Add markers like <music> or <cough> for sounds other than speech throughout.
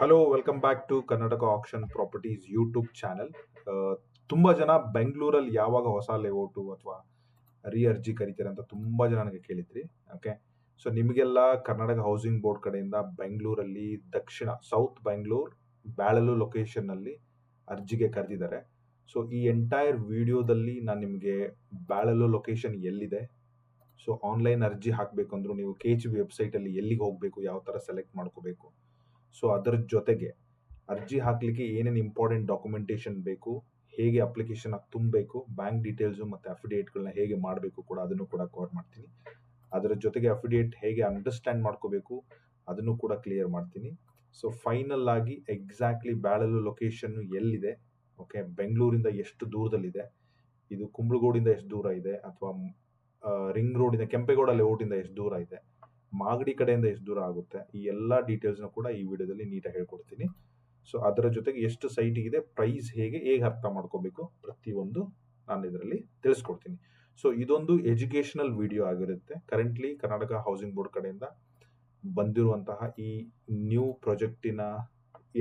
Hello welcome back to Karnataka auction properties YouTube channel ತುಂಬ ಜನ ಬೆಂಗಳೂರಲ್ಲಿ ಯಾವಾಗ ಹೊಸ ಲೇಔಟು ಅಥವಾ ರಿ ಅರ್ಜಿ ಕರಿತಾರೆ ಅಂತ ತುಂಬ ಜನ ನನಗೆ ಕೇಳಿದ್ರಿ. ಓಕೆ ಸೊ ನಿಮಗೆಲ್ಲ ಕರ್ನಾಟಕ ಹೌಸಿಂಗ್ ಬೋರ್ಡ್ ಕಡೆಯಿಂದ ಬೆಂಗಳೂರಲ್ಲಿ ದಕ್ಷಿಣ ಸೌತ್ ಬೆಂಗಳೂರು ಬ್ಯಾಳಲು ಲೊಕೇಶನ್ನಲ್ಲಿ ಅರ್ಜಿಗೆ ಕರೆದಿದ್ದಾರೆ. ಸೊ ಈ ಎಂಟೈರ್ ವಿಡಿಯೋದಲ್ಲಿ ನಾನು ನಿಮಗೆ ಬ್ಯಾಳಲು ಲೊಕೇಶನ್ ಎಲ್ಲಿದೆ? ಸೊ ಆನ್ಲೈನ್ ಅರ್ಜಿ ಹಾಕಬೇಕು ಅಂದರೂ ನೀವು ಕೆ ಎಚ್ ಬಿ ವೆಬ್ಸೈಟಲ್ಲಿ ಎಲ್ಲಿಗೆ ಹೋಗಬೇಕು, ಯಾವ ಥರ ಸೆಲೆಕ್ಟ್ ಮಾಡ್ಕೋಬೇಕು? ಸೊ ಅದರ ಜೊತೆಗೆ ಅರ್ಜಿ ಹಾಕಲಿಕ್ಕೆ ಏನೇನು ಇಂಪಾರ್ಟೆಂಟ್ ಡಾಕ್ಯುಮೆಂಟೇಶನ್ ಬೇಕು, ಹೇಗೆ ಅಪ್ಲಿಕೇಶನ್ ತುಂಬಬೇಕು ಬ್ಯಾಂಕ್ ಡೀಟೇಲ್ಸು ಮತ್ತು ಅಫಿಡೇಟ್ಗಳನ್ನ ಹೇಗೆ ಮಾಡಬೇಕು ಕೂಡ ಅದನ್ನು ಕೂಡ ಕವರ್ ಮಾಡ್ತೀನಿ. ಅದರ ಜೊತೆಗೆ ಅಫಿಡೇಟ್ ಹೇಗೆ ಅಂಡರ್ಸ್ಟ್ಯಾಂಡ್ ಮಾಡ್ಕೋಬೇಕು ಅದನ್ನು ಕೂಡ ಕ್ಲಿಯರ್ ಮಾಡ್ತೀನಿ. ಸೊ ಫೈನಲ್ ಆಗಿ ಎಕ್ಸಾಕ್ಟ್ಲಿ ಬ್ಯಾಳಲು ಲೊಕೇಶನ್ ಎಲ್ಲಿದೆ? ಓಕೆ ಬೆಂಗಳೂರಿಂದ ಎಷ್ಟು ದೂರದಲ್ಲಿದೆ? ಇದು ಕುಂಬಳಗೋಡಿಂದ ಎಷ್ಟು ದೂರ ಇದೆ? ಅಥವಾ ರಿಂಗ್ ರೋಡಿಂದ ಕೆಂಪೇಗೌಡ ಲೇಔಟಿಂದ ಎಷ್ಟು ದೂರ ಇದೆ? ಮಾಗಡಿ ಕಡೆಯಿಂದ ಎಷ್ಟು ದೂರ ಆಗುತ್ತೆ, ಈ ಎಲ್ಲ ಡೀಟೇಲ್ಸ್ನ ಕೂಡ ಈ ವಿಡಿಯೋದಲ್ಲಿ ನೀಟಾಗಿ ಹೇಳ್ಕೊಡ್ತೀನಿ. ಸೊ ಅದರ ಜೊತೆಗೆ ಎಷ್ಟು ಸೈಟಿಗಿದೆ ಪ್ರೈಸ್ ಹೇಗೆ ಹೇಗೆ ಅರ್ಥ ಮಾಡ್ಕೋಬೇಕು ಪ್ರತಿಯೊಂದು ನಾನು ಇದರಲ್ಲಿ ತಿಳಿಸ್ಕೊಡ್ತೀನಿ. ಸೊ ಇದೊಂದು ಎಜುಕೇಶನಲ್ ವಿಡಿಯೋ ಆಗಿರುತ್ತೆ. ಕರೆಂಟ್ಲಿ ಕರ್ನಾಟಕ ಹೌಸಿಂಗ್ ಬೋರ್ಡ್ ಕಡೆಯಿಂದ ಬಂದಿರುವಂತಹ ಈ ನ್ಯೂ ಪ್ರಾಜೆಕ್ಟಿನ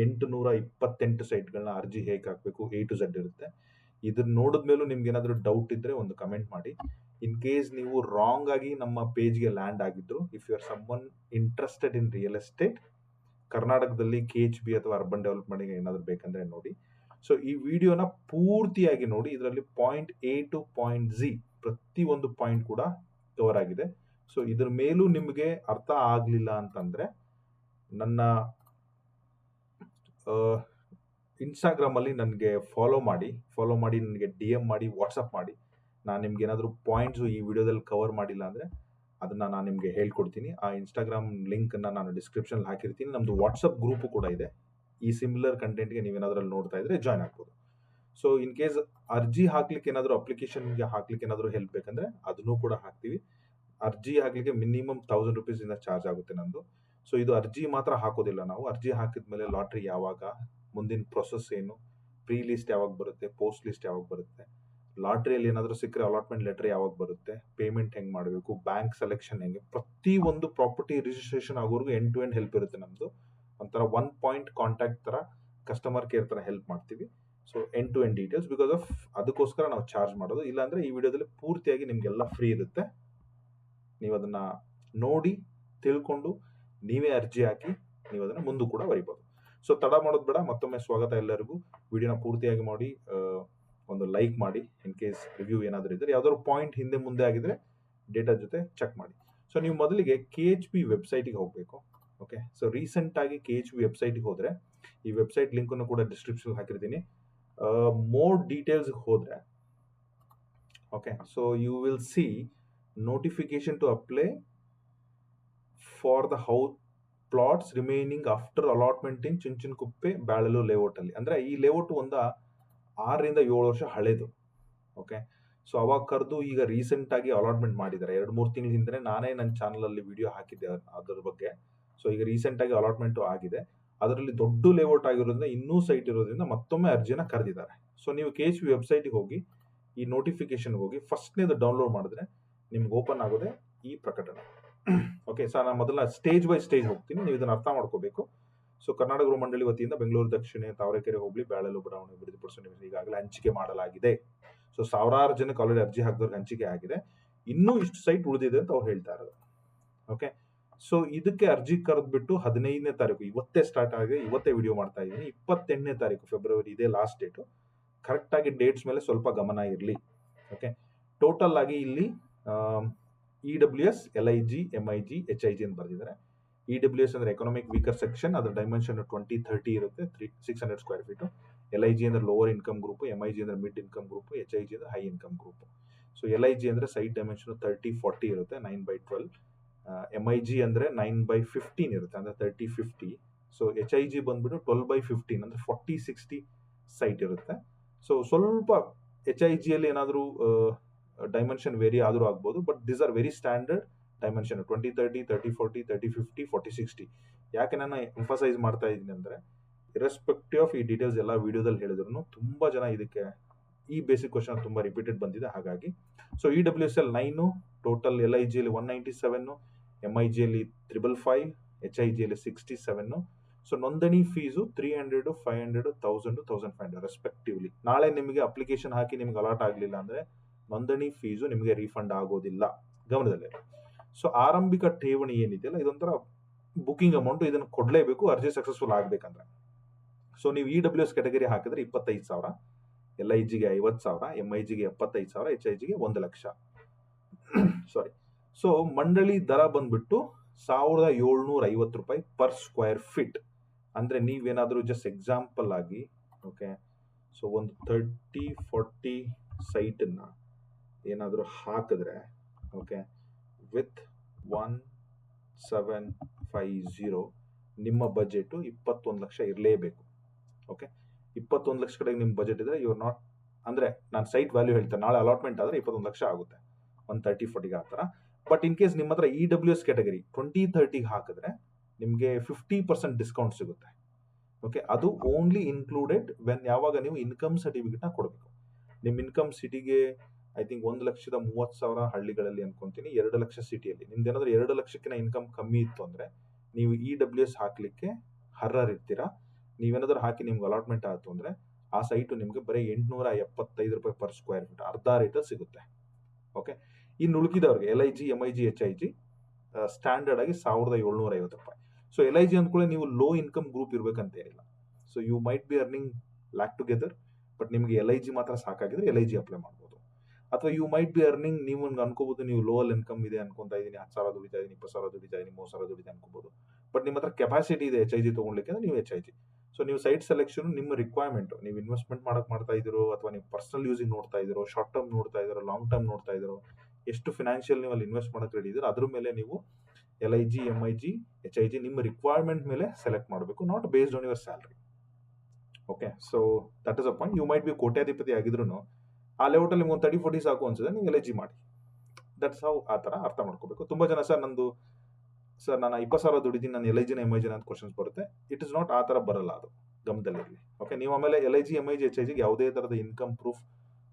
ಎಂಟುನೂರ ಇಪ್ಪತ್ತೆಂಟು ಸೈಟ್ಗಳನ್ನ ಅರ್ಜಿ ಹೇಗೆ ಹಾಕಬೇಕು ಎ ಟು ಝಡ್ ಇರುತ್ತೆ. ಇದನ್ನ ನೋಡಿದ್ಮೇಲೂ ನಿಮ್ಗೆ ಏನಾದರೂ ಡೌಟ್ ಇದ್ದರೆ ಒಂದು ಕಮೆಂಟ್ ಮಾಡಿ. ಇನ್ ಕೇಸ್ ನೀವು ರಾಂಗ್ ಆಗಿ ನಮ್ಮ ಪೇಜ್ಗೆ ಲ್ಯಾಂಡ್ ಆಗಿದ್ರು if you are someone interested in real estate ಕರ್ನಾಟಕದಲ್ಲಿ ಕೆ ಎಚ್ ಬಿ ಅಥವಾ ಅರ್ಬನ್ ಡೆವಲಪ್ಮೆಂಟ್ಗೆ ಏನಾದರೂ ಬೇಕಂದ್ರೆ ನೋಡಿ. ಸೊ ಈ ವಿಡಿಯೋನ ಪೂರ್ತಿಯಾಗಿ ನೋಡಿ. ಇದರಲ್ಲಿ point A to point G ಪ್ರತಿ ಒಂದು ಪಾಯಿಂಟ್ ಕೂಡ ಕವರ್ ಆಗಿದೆ. ಸೊ ಇದ್ರ ಮೇಲೂ ನಿಮಗೆ ಅರ್ಥ ಆಗಲಿಲ್ಲ ಅಂತಂದ್ರೆ, ನನ್ನ ಇನ್ಸ್ಟಾಗ್ರಾಮಲ್ಲಿ ನನಗೆ ಫಾಲೋ ಮಾಡಿ ಫಾಲೋ ಮಾಡಿ, ನನಗೆ ಡಿ ಎಂ ಮಾಡಿ ವಾಟ್ಸಪ್ ಮಾಡಿ. ನಾನು ನಿಮ್ಗೆ ಏನಾದರೂ ಪಾಯಿಂಟ್ಸು ಈ ವಿಡಿಯೋದಲ್ಲಿ ಕವರ್ ಮಾಡಿಲ್ಲ ಅಂದರೆ ಅದನ್ನು ನಾನು ನಿಮಗೆ ಹೇಳ್ಕೊಡ್ತೀನಿ. ಆ ಇನ್ಸ್ಟಾಗ್ರಾಮ್ ಲಿಂಕನ್ನು ನಾನು ಡಿಸ್ಕ್ರಿಪ್ಷನಲ್ಲಿ ಹಾಕಿರ್ತೀನಿ. ನಮ್ಮದು ವಾಟ್ಸಪ್ ಗ್ರೂಪು ಕೂಡ ಇದೆ. ಈ ಸಿಮಿಲರ್ ಕಂಟೆಂಟ್ಗೆ ನೀವೇನಾದ್ರಲ್ಲಿ ನೋಡ್ತಾ ಇದ್ರೆ ಜಾಯ್ನ್ ಆಗ್ಬೋದು. ಸೊ ಇನ್ ಕೇಸ್ ಅರ್ಜಿ ಹಾಕ್ಲಿಕ್ಕೆ ಏನಾದರೂ ಅಪ್ಲಿಕೇಶನ್ಗೆ ಹಾಕ್ಲಿಕ್ಕೆ ಏನಾದರೂ ಹೆಲ್ಪ್ ಬೇಕಂದ್ರೆ ಅದನ್ನು ಕೂಡ ಹಾಕ್ತೀವಿ. ಅರ್ಜಿ ಹಾಕ್ಲಿಕ್ಕೆ ಮಿನಿಮಮ್ ತೌಸಂಡ್ ರುಪೀಸಿಂದ ಚಾರ್ಜ್ ಆಗುತ್ತೆ ನಂದು ಸೊ ಇದು ಅರ್ಜಿ ಮಾತ್ರ ಹಾಕೋದಿಲ್ಲ ನಾವು. ಅರ್ಜಿ ಹಾಕಿದ ಮೇಲೆ ಲಾಟ್ರಿ ಯಾವಾಗ, ಮುಂದಿನ ಪ್ರೊಸೆಸ್ ಏನು ಪ್ರೀ ಲಿಸ್ಟ್ ಯಾವಾಗ ಬರುತ್ತೆ ಪೋಸ್ಟ್ ಲಿಸ್ಟ್ ಯಾವಾಗ ಬರುತ್ತೆ ಲಾಟ್ರಿಯಲ್ಲಿ ಏನಾದರೂ ಸಿಕ್ಕರೆ ಅಲಾಟ್ಮೆಂಟ್ ಲೆಟರ್ ಯಾವಾಗ ಬರುತ್ತೆ? ಪೇಮೆಂಟ್ ಹೆಂಗೆ ಮಾಡಬೇಕು? ಬ್ಯಾಂಕ್ ಸೆಲೆಕ್ಷನ್ ಹೆಂಗೆ? ಪ್ರತಿ ಒಂದು ಪ್ರಾಪರ್ಟಿ ರಿಜಿಸ್ಟ್ರೇಷನ್ ಆಗೋರ್ಗು ಎಂಡ್ ಟು ಎಂಡ್ ಹೆಲ್ಪ್ ಇರುತ್ತೆ ನಮ್ಮದು ಒಂಥರ ಒನ್ ಪಾಯಿಂಟ್ ಕಾಂಟ್ಯಾಕ್ಟ್ ಥರ ಕಸ್ಟಮರ್ ಕೇರ್ ಥರ ಹೆಲ್ಪ್ ಮಾಡ್ತೀವಿ. So end to end details because of ಅದಕ್ಕೋಸ್ಕರ ನಾವು ಚಾರ್ಜ್ ಮಾಡೋದು. ಇಲ್ಲಾಂದರೆ ಈ ವಿಡಿಯೋದಲ್ಲಿ ಪೂರ್ತಿಯಾಗಿ ನಿಮಗೆಲ್ಲ ಫ್ರೀ ಇರುತ್ತೆ. ನೀವು ಅದನ್ನು ನೋಡಿ, ತಿಳ್ಕೊಂಡು, ನೀವೇ ಅರ್ಜಿ ಹಾಕಿ ನೀವು ಅದನ್ನು ಮುಂದೆ ಕೂಡ ಬರಿಬೋದು. ಸೊ ತಡ ಮಾಡೋದು ಬೇಡ. ಮತ್ತೊಮ್ಮೆ ಸ್ವಾಗತ ಎಲ್ಲರಿಗೂ. ವಿಡಿಯೋನ ಪೂರ್ತಿಯಾಗಿ ಮಾಡಿ ಒಂದು ಲೈಕ್ ಮಾಡಿ ಇನ್ ಕೇಸ್ ರಿವ್ಯೂ ಏನಾದರೂ ಇದ್ದರೆ ಯಾವುದಾದ್ರು ಪಾಯಿಂಟ್ ಹಿಂದೆ ಮುಂದೆ ಆಗಿದ್ರೆ ಡೇಟಾ ಜೊತೆ ಚೆಕ್ ಮಾಡಿ. ಸೊ ನೀವು ಮೊದಲಿಗೆ ಕೆ ಎಚ್ ಪಿ ವೆಬ್ಸೈಟಿಗೆ ಹೋಗಬೇಕು. ಓಕೆ ಸೊ ರೀಸೆಂಟಾಗಿ ಕೆ ಎಚ್ ಪಿ ವೆಬ್ಸೈಟಿಗೆ ಹೋದರೆ, ಈ ವೆಬ್ಸೈಟ್ ಲಿಂಕನ್ನು ಕೂಡ ಡಿಸ್ಕ್ರಿಪ್ಷನ್ ಹಾಕಿರ್ತೀನಿ. ಮೋರ್ ಡೀಟೇಲ್ಸ್ಗೆ ಹೋದರೆ okay so you will see notification to apply for the how plots remaining after allotment in Chunchanakuppe Byalalu ಲೇಔಟಲ್ಲಿ ಅಂದರೆ ಅಂದ್ರೆ ಈ ಲೇಔಟ್ ಒಂದು ಆರರಿಂದ ಏಳು ವರ್ಷ ಹಳೇದು. ಓಕೆ ಸೊ ಅವಾಗ ಕರೆದು ಈಗ ರೀಸೆಂಟ್ ಆಗಿ ಅಲಾಟ್ಮೆಂಟ್ ಮಾಡಿದ್ದಾರೆ. ಎರಡು ಮೂರು ತಿಂಗಳ ಹಿಂದೆ ನಾನೇ ನನ್ನ ಚಾನಲಲ್ಲಿ ವಿಡಿಯೋ ಹಾಕಿದ್ದೆ ಅದ್ರ ಬಗ್ಗೆ. ಸೊ ಈಗ ರೀಸೆಂಟ್ ಆಗಿ ಅಲಾಟ್ಮೆಂಟ್ ಆಗಿದೆ. ಅದರಲ್ಲಿ ದೊಡ್ಡ ಲೇಔಟ್ ಆಗಿರೋದ್ರಿಂದ ಇನ್ನೂ ಸೈಟ್ ಇರೋದ್ರಿಂದ ಮತ್ತೊಮ್ಮೆ ಅರ್ಜಿನ ಕರೆದಿದ್ದಾರೆ. ಸೊ ನೀವು ಕೆ ಎಚ್ ವಿ ವೆಬ್ಸೈಟಿಗೆ ಹೋಗಿ, ಈ ನೋಟಿಫಿಕೇಶನ್ ಹೋಗಿ ಫಸ್ಟ್ನೇದು ಡೌನ್ಲೋಡ್ ಮಾಡಿದ್ರೆ ನಿಮ್ಗೆ ಓಪನ್ ಆಗೋದೆ ಈ ಪ್ರಕಟಣೆ. ಓಕೆ ಸರ್ ನಾನು ಮೊದಲ ಸ್ಟೇಜ್ ಬೈ ಸ್ಟೇಜ್ ಹೋಗ್ತೀನಿ. ನೀವು ಇದನ್ನು ಅರ್ಥ ಮಾಡ್ಕೋಬೇಕು. ಸೊ ಕರ್ನಾಟಕ ಗೃಹ ಮಂಡಳಿ ವತಿಯಿಂದ ಬೆಂಗಳೂರು ದಕ್ಷಿಣ ತಾವರೆಕೆರೆ ಹೋಬಳಿ ಬ್ಯಾಳಲು ಬಡಾವಣೆ ಅಭಿವೃದ್ಧಿಪಡಿಸುವ ಈಗಾಗಲೇ ಹಂಚಿಕೆ ಮಾಡಲಾಗಿದೆ. ಸೊ ಸಾವಿರಾರು ಜನಕ್ಕೆ ಆಲ್ರೆಡಿ ಅರ್ಜಿ ಹಾಕಿದವ್ರಿಗೆ ಹಂಚಿಕೆ ಆಗಿದೆ. ಇನ್ನೂ ಇಷ್ಟು ಸೈಟ್ ಉಳಿದಿದೆ ಅಂತ ಅವ್ರು ಹೇಳ್ತಾ ಇರೋದು. ಓಕೆ ಸೊ ಇದಕ್ಕೆ ಅರ್ಜಿ ಕರೆದ್ಬಿಟ್ಟು ಹದಿನೈದನೇ ತಾರೀಕು, ಇವತ್ತೇ ಸ್ಟಾರ್ಟ್ ಆಗಿದೆ, ಇವತ್ತೇ ವಿಡಿಯೋ ಮಾಡ್ತಾ ಇದ್ದೀನಿ. ಇಪ್ಪತ್ತೆಂಟನೇ ತಾರೀಕು ಫೆಬ್ರವರಿ ಇದೇ ಲಾಸ್ಟ್ ಡೇಟು ಕರೆಕ್ಟಾಗಿ ಡೇಟ್ಸ್ ಮೇಲೆ ಸ್ವಲ್ಪ ಗಮನ ಇರಲಿ. ಓಕೆ ಟೋಟಲ್ ಆಗಿ ಇಲ್ಲಿ E W S L I G M I G H I G ಅಂತ ಬರೆದಿದ್ದಾರೆ. ಇ ಡಬ್ಲ್ಯೂ ಎಸ್ ಅಂದ್ರೆ ಎಕನಾಮಿಕ್ ವೀಕರ್ ಸೆಕ್ಷನ್ ಅದರ ಡೈಮೆನ್ಷನ್ ಟ್ವೆಂಟಿ ಥರ್ಟಿ ಇರುತ್ತೆ. Three six hundred square feet L I G ಅಂದ್ರೆ lower income group M I G ಅಂದ್ರೆ mid income group H I G ಅಂದ್ರೆ high income group so L I G ಅಂದ್ರೆ site dimension thirty forty ಇರುತ್ತೆ nine by twelve M I G ಅಂದ್ರೆ nine by fifteen ಇರುತ್ತೆ, ಅಂದ್ರೆ thirty fifty so H I G ಬಂದ್ಬಿಟ್ಟು twelve by fifteen ಅಂದ್ರೆ forty sixty site ಇರುತ್ತೆ. So ಸ್ವಲ್ಪ H I ಜಿಯಲ್ಲಿ ಏನಾದರೂ ಡೈಮೆನ್ಷನ್ ವೇರಿ ಆದರೂ ಆಗ್ಬೋದು but these are very standard dimension twenty thirty thirty forty thirty fifty forty sixty ಯಾಕೆ ನಾನು ಎಂಫಸೈಸ್ ಮಾಡ್ತಾ ಇದ್ದೀನಿ ಅಂದರೆ ಇರೆಸ್ಪೆಕ್ಟಿವ್ ಆಫ್ ಈ ಡೀಟೇಲ್ಸ್ ಎಲ್ಲ ವಿಡಿಯೋದಲ್ಲಿ ಹೇಳಿದ್ರು ತುಂಬ ಜನ ಇದಕ್ಕೆ ಈ ಬೇಸಿಕ್ ಕ್ವಶನ್ ತುಂಬ ರಿಪೀಟೆಡ್ ಬಂದಿದೆ. ಹಾಗಾಗಿ so E W S L nine total L I ಜಿಯಲ್ಲಿ one ninety seven M I ಜಿಯಲ್ಲಿ ತ್ರಿಬಲ್ ಫೈವ್ ಎಚ್ ಐ ಜಿಯಲ್ಲಿ ಸಿಕ್ಸ್ಟಿ ಸೆವೆನ್ನು ಸೊ ನೋಂದಣಿ fees three hundred five hundred thousand thousand five hundred respectively ನಾಳೆ ನಿಮಗೆ application ಹಾಕಿ ನಿಮ್ಗೆ allot ಆಗಲಿಲ್ಲ ಅಂದರೆ ನೋಂದಣಿ ಫೀಸು ನಿಮಗೆ ರೀಫಂಡ್ ಆಗೋದಿಲ್ಲ. ಗಮನದಲ್ಲಿ ಸೊ ಆರಂಭಿಕ ಠೇವಣಿ ಏನಿದೆಯಲ್ಲ ಇದೊಂಥರ ಬುಕಿಂಗ್ ಅಮೌಂಟ್ ಇದನ್ನು ಕೊಡಲೇಬೇಕು, ಅರ್ಜಿ ಸಕ್ಸಸ್ಫುಲ್ ಆಗಬೇಕಂದ್ರೆ. ಸೊ ನೀವು ಇ ಡಬ್ಲ್ಯೂ ಎಸ್ ಕ್ಯಾಟಗರಿ ಹಾಕಿದ್ರೆ ಇಪ್ಪತ್ತೈದು ಸಾವಿರ ಎಲ್ ಐ ಜಿಗೆ ಐವತ್ತು ಸಾವಿರ ಎಂ ಐ ಜಿಗೆ ಎಪ್ಪತ್ತೈದು ಸಾವಿರ ಎಚ್ ಐ ಜಿಗೆ ಒಂದು ಲಕ್ಷ. <clears throat> ಸಾರಿ ಸೊ ಮಂಡಳಿ ದರ ಬಂದ್ಬಿಟ್ಟು ಸಾವಿರದ ಏಳ್ನೂರ ಐವತ್ತು ರೂಪಾಯಿ ಪರ್ ಸ್ಕ್ವೇರ್ ಫೀಟ್ ಅಂದರೆ ನೀವೇನಾದರೂ ಜಸ್ಟ್ ಎಕ್ಸಾಂಪಲ್ ಆಗಿ ಓಕೆ ಸೊ ಒಂದು ತರ್ಟಿ ಫೋರ್ಟಿ ಸೈಟನ್ನು ಏನಾದರೂ ಹಾಕಿದ್ರೆ okay with one seven five zero ನಿಮ್ಮ ಬಜೆಟು ಇಪ್ಪತ್ತೊಂದು ಲಕ್ಷ ಇರಲೇಬೇಕು. ಓಕೆ ಇಪ್ಪತ್ತೊಂದು ಲಕ್ಷ ಕಡೆಗೆ ನಿಮ್ಮ ಬಜೆಟ್ ಇದ್ದರೆ ಯು ನಾಟ್ ಅಂದರೆ ನಾನು ಸೈಟ್ ವ್ಯಾಲ್ಯೂ ಹೇಳ್ತೇನೆ, ನಾಳೆ ಅಲಾಟ್ಮೆಂಟ್ ಆದರೆ ಇಪ್ಪತ್ತೊಂದು ಲಕ್ಷ ಆಗುತ್ತೆ. ಒನ್ ತರ್ಟಿ ಫೋರ್ಟಿಗೆ ಆ ಥರ. ಬಟ್ ಇನ್ ಕೇಸ್ ನಿಮ್ಮ ಹತ್ರ E W S category twenty ತರ್ಟಿಗೆ ಹಾಕಿದ್ರೆ ನಿಮಗೆ ಫಿಫ್ಟಿ ಪರ್ಸೆಂಟ್ ಡಿಸ್ಕೌಂಟ್ ಸಿಗುತ್ತೆ. ಓಕೆ ಅದು ಓನ್ಲಿ ಇನ್ಕ್ಲೂಡೆಡ್ ವೆನ್ ಯಾವಾಗ ನೀವು ಇನ್ಕಮ್ ಸರ್ಟಿಫಿಕೇಟ್ನ ಕೊಡಬೇಕು. ನಿಮ್ಮ ಇನ್ಕಮ್ ಸಿಟಿಗೆ ಐ ತಿಂಕ್ ಒಂದು ಲಕ್ಷದ ಮೂವತ್ತು ಸಾವಿರ ಹಳ್ಳಿಗಳಲ್ಲಿ ಅನ್ಕೊಂತೀನಿ. ಎರಡು ಲಕ್ಷ ಸಿಟಿಯಲ್ಲಿ. ನಿಮ್ದು ಏನಾದರೂ ಎರಡು ಲಕ್ಷಕ್ಕಿಂತ ಇನ್ಕಮ್ ಕಮ್ಮಿ ಇತ್ತು ಅಂದರೆ ನೀವು ಇ ಡಬ್ಲ್ಯೂ ಎಸ್ ಹಾಕಲಿಕ್ಕೆ ನೀವು ನೀವೇನಾದರೂ ಹಾಕಿ ನಿಮ್ಗೆ ಅಲಾಟ್ಮೆಂಟ್ ಆಯಿತು ಅಂದರೆ ಆ ಸೈಟು ನಿಮಗೆ ಬರೀ ಎಂಟುನೂರ ಎಪ್ಪತ್ತೈದು ರೂಪಾಯಿ ಪರ್ ಸ್ಕ್ವೇರ್ ಫೀಟ್ ಅರ್ಧ ರೇಟಲ್ಲಿ ಸಿಗುತ್ತೆ. ಓಕೆ ಇನ್ನು ಉಳುಕಿದವ್ರಿಗೆ L I G M I G H I G standard ಆಗಿ ಸಾವಿರದ ಏಳ್ನೂರ ಐವತ್ತು ರೂಪಾಯಿ. ಸೊ ಎಲ್ ಐ ಜಿ ಅಂದ್ಕೊಳ್ಳಿ ನೀವು ಲೋ ಇನ್ಕಮ್ ಗ್ರೂಪ್ ಇರಬೇಕಂತ ಏನಿಲ್ಲ. So you might be earning lakh together but ನಿಮಗೆ ಎಲ್ ಐ ಜಿ ಮಾತ್ರ ಸಾಕಾಗಿದ್ರೆ ಎಲ್ ಐ ಜಿ ಅಪ್ಲೈ ಮಾಡ್ಬೋದು. ಅಥವಾ ಯು ಮೈಟ್ ಬಿ ಅರ್ನಿಂಗ್ ನೀವು ಅನ್ಕೋಬಹುದು ನೀವು ಲೋವಲ್ ಇನ್ಕಮ್ ಇದೆ ಅನ್ಕೊಂತ ಇದ್ದೀನಿ ಹತ್ತು ಸಾವಿರ ದುಡಿತಾ ಇದ್ದೀನಿ ಇಪ್ಪತ್ತು ಸಾವಿರ ದುಡಿತಾ ಇದ್ದೀನಿ ಮೂರು ಸಾವಿರ ದುಡಿತಾ ಅನ್ಕೋಬಹುದು ಬಟ್ ನಿಮ್ಮ ಹತ್ರ ಕೆಪಾಸಿಟಿ ಇದೆ ಎಚ್ ಐ ಜಿ ತೊಗೊಳ್ಲಿಕ್ಕೆ ಅಂದ್ರೆ ನೀವು ಎಚ್ ಐ ಜಿ ಸೊ ನೀವು ಸೈಟ್ ಸೆಲೆಕ್ಷನ್ ನಿಮ್ಮ ರಿಕ್ವೈರ್ಮೆಂಟ್ ನೀವು ಇನ್ವೆಸ್ಟ್ಮೆಂಟ್ ಮಾಡಕ್ ಮಾಡ್ತಾ ಇದ್ದೀರೋ ಅಥವಾ ನೀವು ಪರ್ಸನಲ್ ಯೂಸಿಂಗ್ ನೋಡ್ತಾ ಇದ್ದೀರೋ ಶಾರ್ಟ್ ಟರ್ಮ್ ನೋಡ್ತಾ ಇದ್ದೀರೋ ಲಾಂಗ್ ಟರ್ಮ್ ನೋಡ್ತಾ ಇದ್ದೀರೋ, ಎಷ್ಟು ಫಿನಾನ್ಷಿಯಲ್ ನೀವು ಅಲ್ಲಿ ಇನ್ವೆಸ್ಟ್ ಮಾಡಕ್ಕೆ ರೆಡಿ ಇದ್ದೀರೋ, ಅದ್ರ ಮೇಲೆ ನೀವು L I G M I G H I G ನಿಮ್ಮ ರಿಕ್ವೈರ್ಮೆಂಟ್ ಮೇಲೆ ಸೆಲೆಕ್ಟ್ ಮಾಡಬೇಕು not based on your salary okay so that is a point you might be ಕೋಟ್ಯಾಧಿಪತಿ ಆಗಿದ್ರು ಆ ಲೇಔಟಲ್ಲಿ ನಿಮ್ಗೆ ಒಂದು ತರ್ಟಿ ಫೋರ್ಟಿ ಸಾಕು ಅನ್ಸಿದ್ರೆ ನೀವು ಎಲ್ ಮಾಡಿ. ದಟ್ಸ್ ಹೌ ಆ ಥರ ಅರ್ಥ ಮಾಡ್ಕೋಬೇಕು. ತುಂಬ ಜನ ಸರ್ ನಂದು, ಸರ್ ನಾನು ಇಪ್ಪತ್ತು ಸಾವಿರ ದುಡಿದೀನಿ ನಾನು ಎಲ್ ಐ ಜಿನ ಎಂ ಐ ಜಿನ ಅಂತ ಕ್ವಶನ್ಸ್ ಬರುತ್ತೆ. ಇಟ್ ಇಸ್ ನಾಟ್ ಆ ಥರ ಬರಲ್ಲ ಅದು ಗಮನದಲ್ಲಿರಲಿ ಓಕೆ ನೀವು ಆಮೇಲೆ L I G M I G H I ಜಿಗೆ ಯಾವುದೇ ಥರದ ಇನ್ಕಮ್ ಪ್ರೂಫ್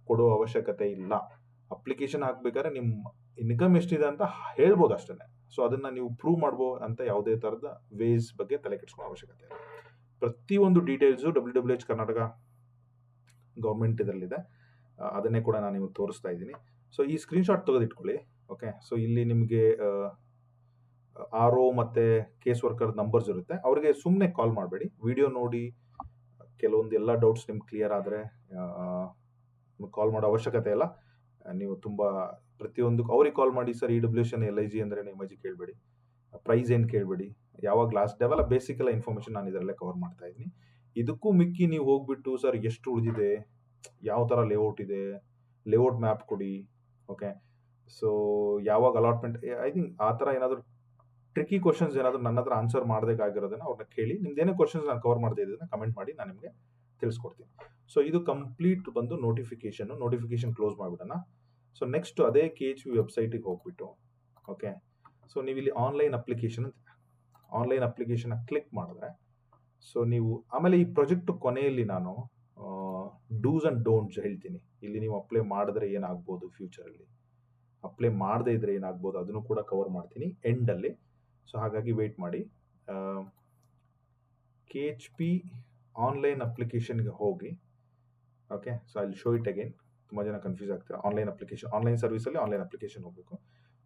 ಕೊಡೋ ಅವಶ್ಯಕತೆ ಇಲ್ಲ. ಅಪ್ಲಿಕೇಶನ್ ಹಾಕ್ಬೇಕಾದ್ರೆ ನಿಮ್ಮ ಇನ್ಕಮ್ ಎಷ್ಟಿದೆ ಅಂತ ಹೇಳ್ಬೋದು ಅಷ್ಟೇ ಸೊ ಅದನ್ನ ನೀವು ಪ್ರೂವ್ ಮಾಡ್ಬೋ ಅಂತ ಯಾವುದೇ ಥರದ ವೇಸ್ ಬಗ್ಗೆ ತಲೆ ಕೆಡಿಸ್ಕೊಳ್ಳೋ ಅವಶ್ಯಕತೆ ಇಲ್ಲ. ಪ್ರತಿಯೊಂದು details W W H Karnataka government ಇದರಲ್ಲಿದೆ. ಅದನ್ನೇ ಕೂಡ ನಾನು ನಿಮಗೆ ತೋರಿಸ್ತಾ ಇದ್ದೀನಿ. ಸೊ ಈ ಸ್ಕ್ರೀನ್ಶಾಟ್ ತೆಗೆದಿಟ್ಕೊಳ್ಳಿ ಓಕೆ ಸೊ ಇಲ್ಲಿ ನಿಮಗೆ ಆರ್ ಒ ಮತ್ತು ಕೇಸ್ ವರ್ಕರ್ ನಂಬರ್ಸ್ ಇರುತ್ತೆ. ಅವರಿಗೆ ಸುಮ್ಮನೆ ಕಾಲ್ ಮಾಡಬೇಡಿ. ವಿಡಿಯೋ ನೋಡಿ, ಕೆಲವೊಂದು ಎಲ್ಲ ಡೌಟ್ಸ್ ನಿಮ್ಗೆ ಕ್ಲಿಯರ್ ಆದರೆ ಕಾಲ್ ಮಾಡೋ ಅವಶ್ಯಕತೆ ಇಲ್ಲ. ನೀವು ತುಂಬ ಪ್ರತಿಯೊಂದು ಅವ್ರಿಗೆ ಕಾಲ್ ಮಾಡಿ, sir E W N L I G ಅಂದರೆ ಎಂ ಐ ಜಿ ಕೇಳಬೇಡಿ. ಪ್ರೈಸ್ ಏನು ಕೇಳಬೇಡಿ. ಯಾವಾಗ ಲಾಸ್ಟ್ ಡೆವೆಲ್ಲ ಬೇಸಿಕ್ ಎಲ್ಲ ಇನ್ಫಾರ್ಮೇಷನ್ ನಾನು ಇದರಲ್ಲೇ ಕವರ್ ಮಾಡ್ತಾ ಇದ್ದೀನಿ. ಇದಕ್ಕೂ ಮಿಕ್ಕಿ ನೀವು ಹೋಗ್ಬಿಟ್ಟು, ಸರ್, ಎಷ್ಟು ಉಳಿದಿದೆ? ಯಾವ ಥರ ಲೇಔಟ್ ಇದೆ? ಲೇಔಟ್ ಮ್ಯಾಪ್ ಕೊಡಿ ಓಕೆ ಸೊ ಯಾವಾಗ ಅಲಾಟ್ಮೆಂಟ್ ಐ ಥಿಂಕ್ ಆ ಥರ ಏನಾದರೂ ಟ್ರಿಕಿ ಕ್ವಶನ್ಸ್ ಏನಾದರೂ ನನ್ನ ಹತ್ರ ಆನ್ಸರ್ ಮಾಡಬೇಕಾಗಿರೋದನ್ನ ಅವ್ರನ್ನ ಕೇಳಿ ನಿಮ್ದೇನೇ ಕ್ವಶನ್ಸ್ ನಾನು ಕವರ್ ಮಾಡಿದೆ ಇದನ್ನು ಕಮೆಂಟ್ ಮಾಡಿ ನಾನು ನಿಮಗೆ ತಿಳಿಸ್ಕೊಡ್ತೀನಿ. ಸೊ ಇದು ಕಂಪ್ಲೀಟ್ ಬಂದು ನೋಟಿಫಿಕೇಶನ್ ನೋಟಿಫಿಕೇಶನ್ ಕ್ಲೋಸ್ ಮಾಡಿಬಿಡೋಣ. ಸೊ ನೆಕ್ಸ್ಟ್ ಅದೇ ಕೆ ಎಚ್ ವಿ ವೆಬ್ಸೈಟಿಗೆ ಹೋಗ್ಬಿಟ್ಟು ಓಕೆ ಸೊ ನೀವು ಇಲ್ಲಿ ಆನ್ಲೈನ್ ಅಪ್ಲಿಕೇಶನ್ ಅಂತ ಆನ್ಲೈನ್ ಅಪ್ಲಿಕೇಶನ್ ಕ್ಲಿಕ್ ಮಾಡಿದ್ರೆ ಸೊ ನೀವು ಆಮೇಲೆ ಈ ಪ್ರಾಜೆಕ್ಟ್ ಕೊನೆಯಲ್ಲಿ ನಾನು ಡೂಸ್ ಆ್ಯಂಡ್ ಡೋಂಟ್ಸ್ ಹೇಳ್ತೀನಿ. ಇಲ್ಲಿ ನೀವು ಅಪ್ಲೈ ಮಾಡಿದ್ರೆ ಏನಾಗ್ಬೋದು ಫ್ಯೂಚರಲ್ಲಿ ಅಪ್ಲೈ ಮಾಡದೇ ಇದ್ರೆ ಏನಾಗ್ಬೋದು? ಅದನ್ನು ಕೂಡ ಕವರ್ ಮಾಡ್ತೀನಿ ಎಂಡಲ್ಲಿ ಸೊ ಹಾಗಾಗಿ ವೆಯ್ಟ್ ಮಾಡಿ. ಕೆ ಎಚ್ ಪಿ ಆನ್ಲೈನ್ ಅಪ್ಲಿಕೇಶನ್ಗೆ ಹೋಗಿ. ಓಕೆ ಸೊ ಅಲ್ಲಿ ಶೋ ಇಟ್ ಅಗೇನ್ ತುಂಬ ಜನ ಕನ್ಫ್ಯೂಸ್ ಆಗ್ತಾರೆ. ಆನ್ಲೈನ್ ಅಪ್ಲಿಕೇಶನ್ ಆನ್ಲೈನ್ ಸರ್ವಿಸಲ್ಲಿ ಆನ್ಲೈನ್ ಅಪ್ಲಿಕೇಶನ್ ಹೋಗಬೇಕು.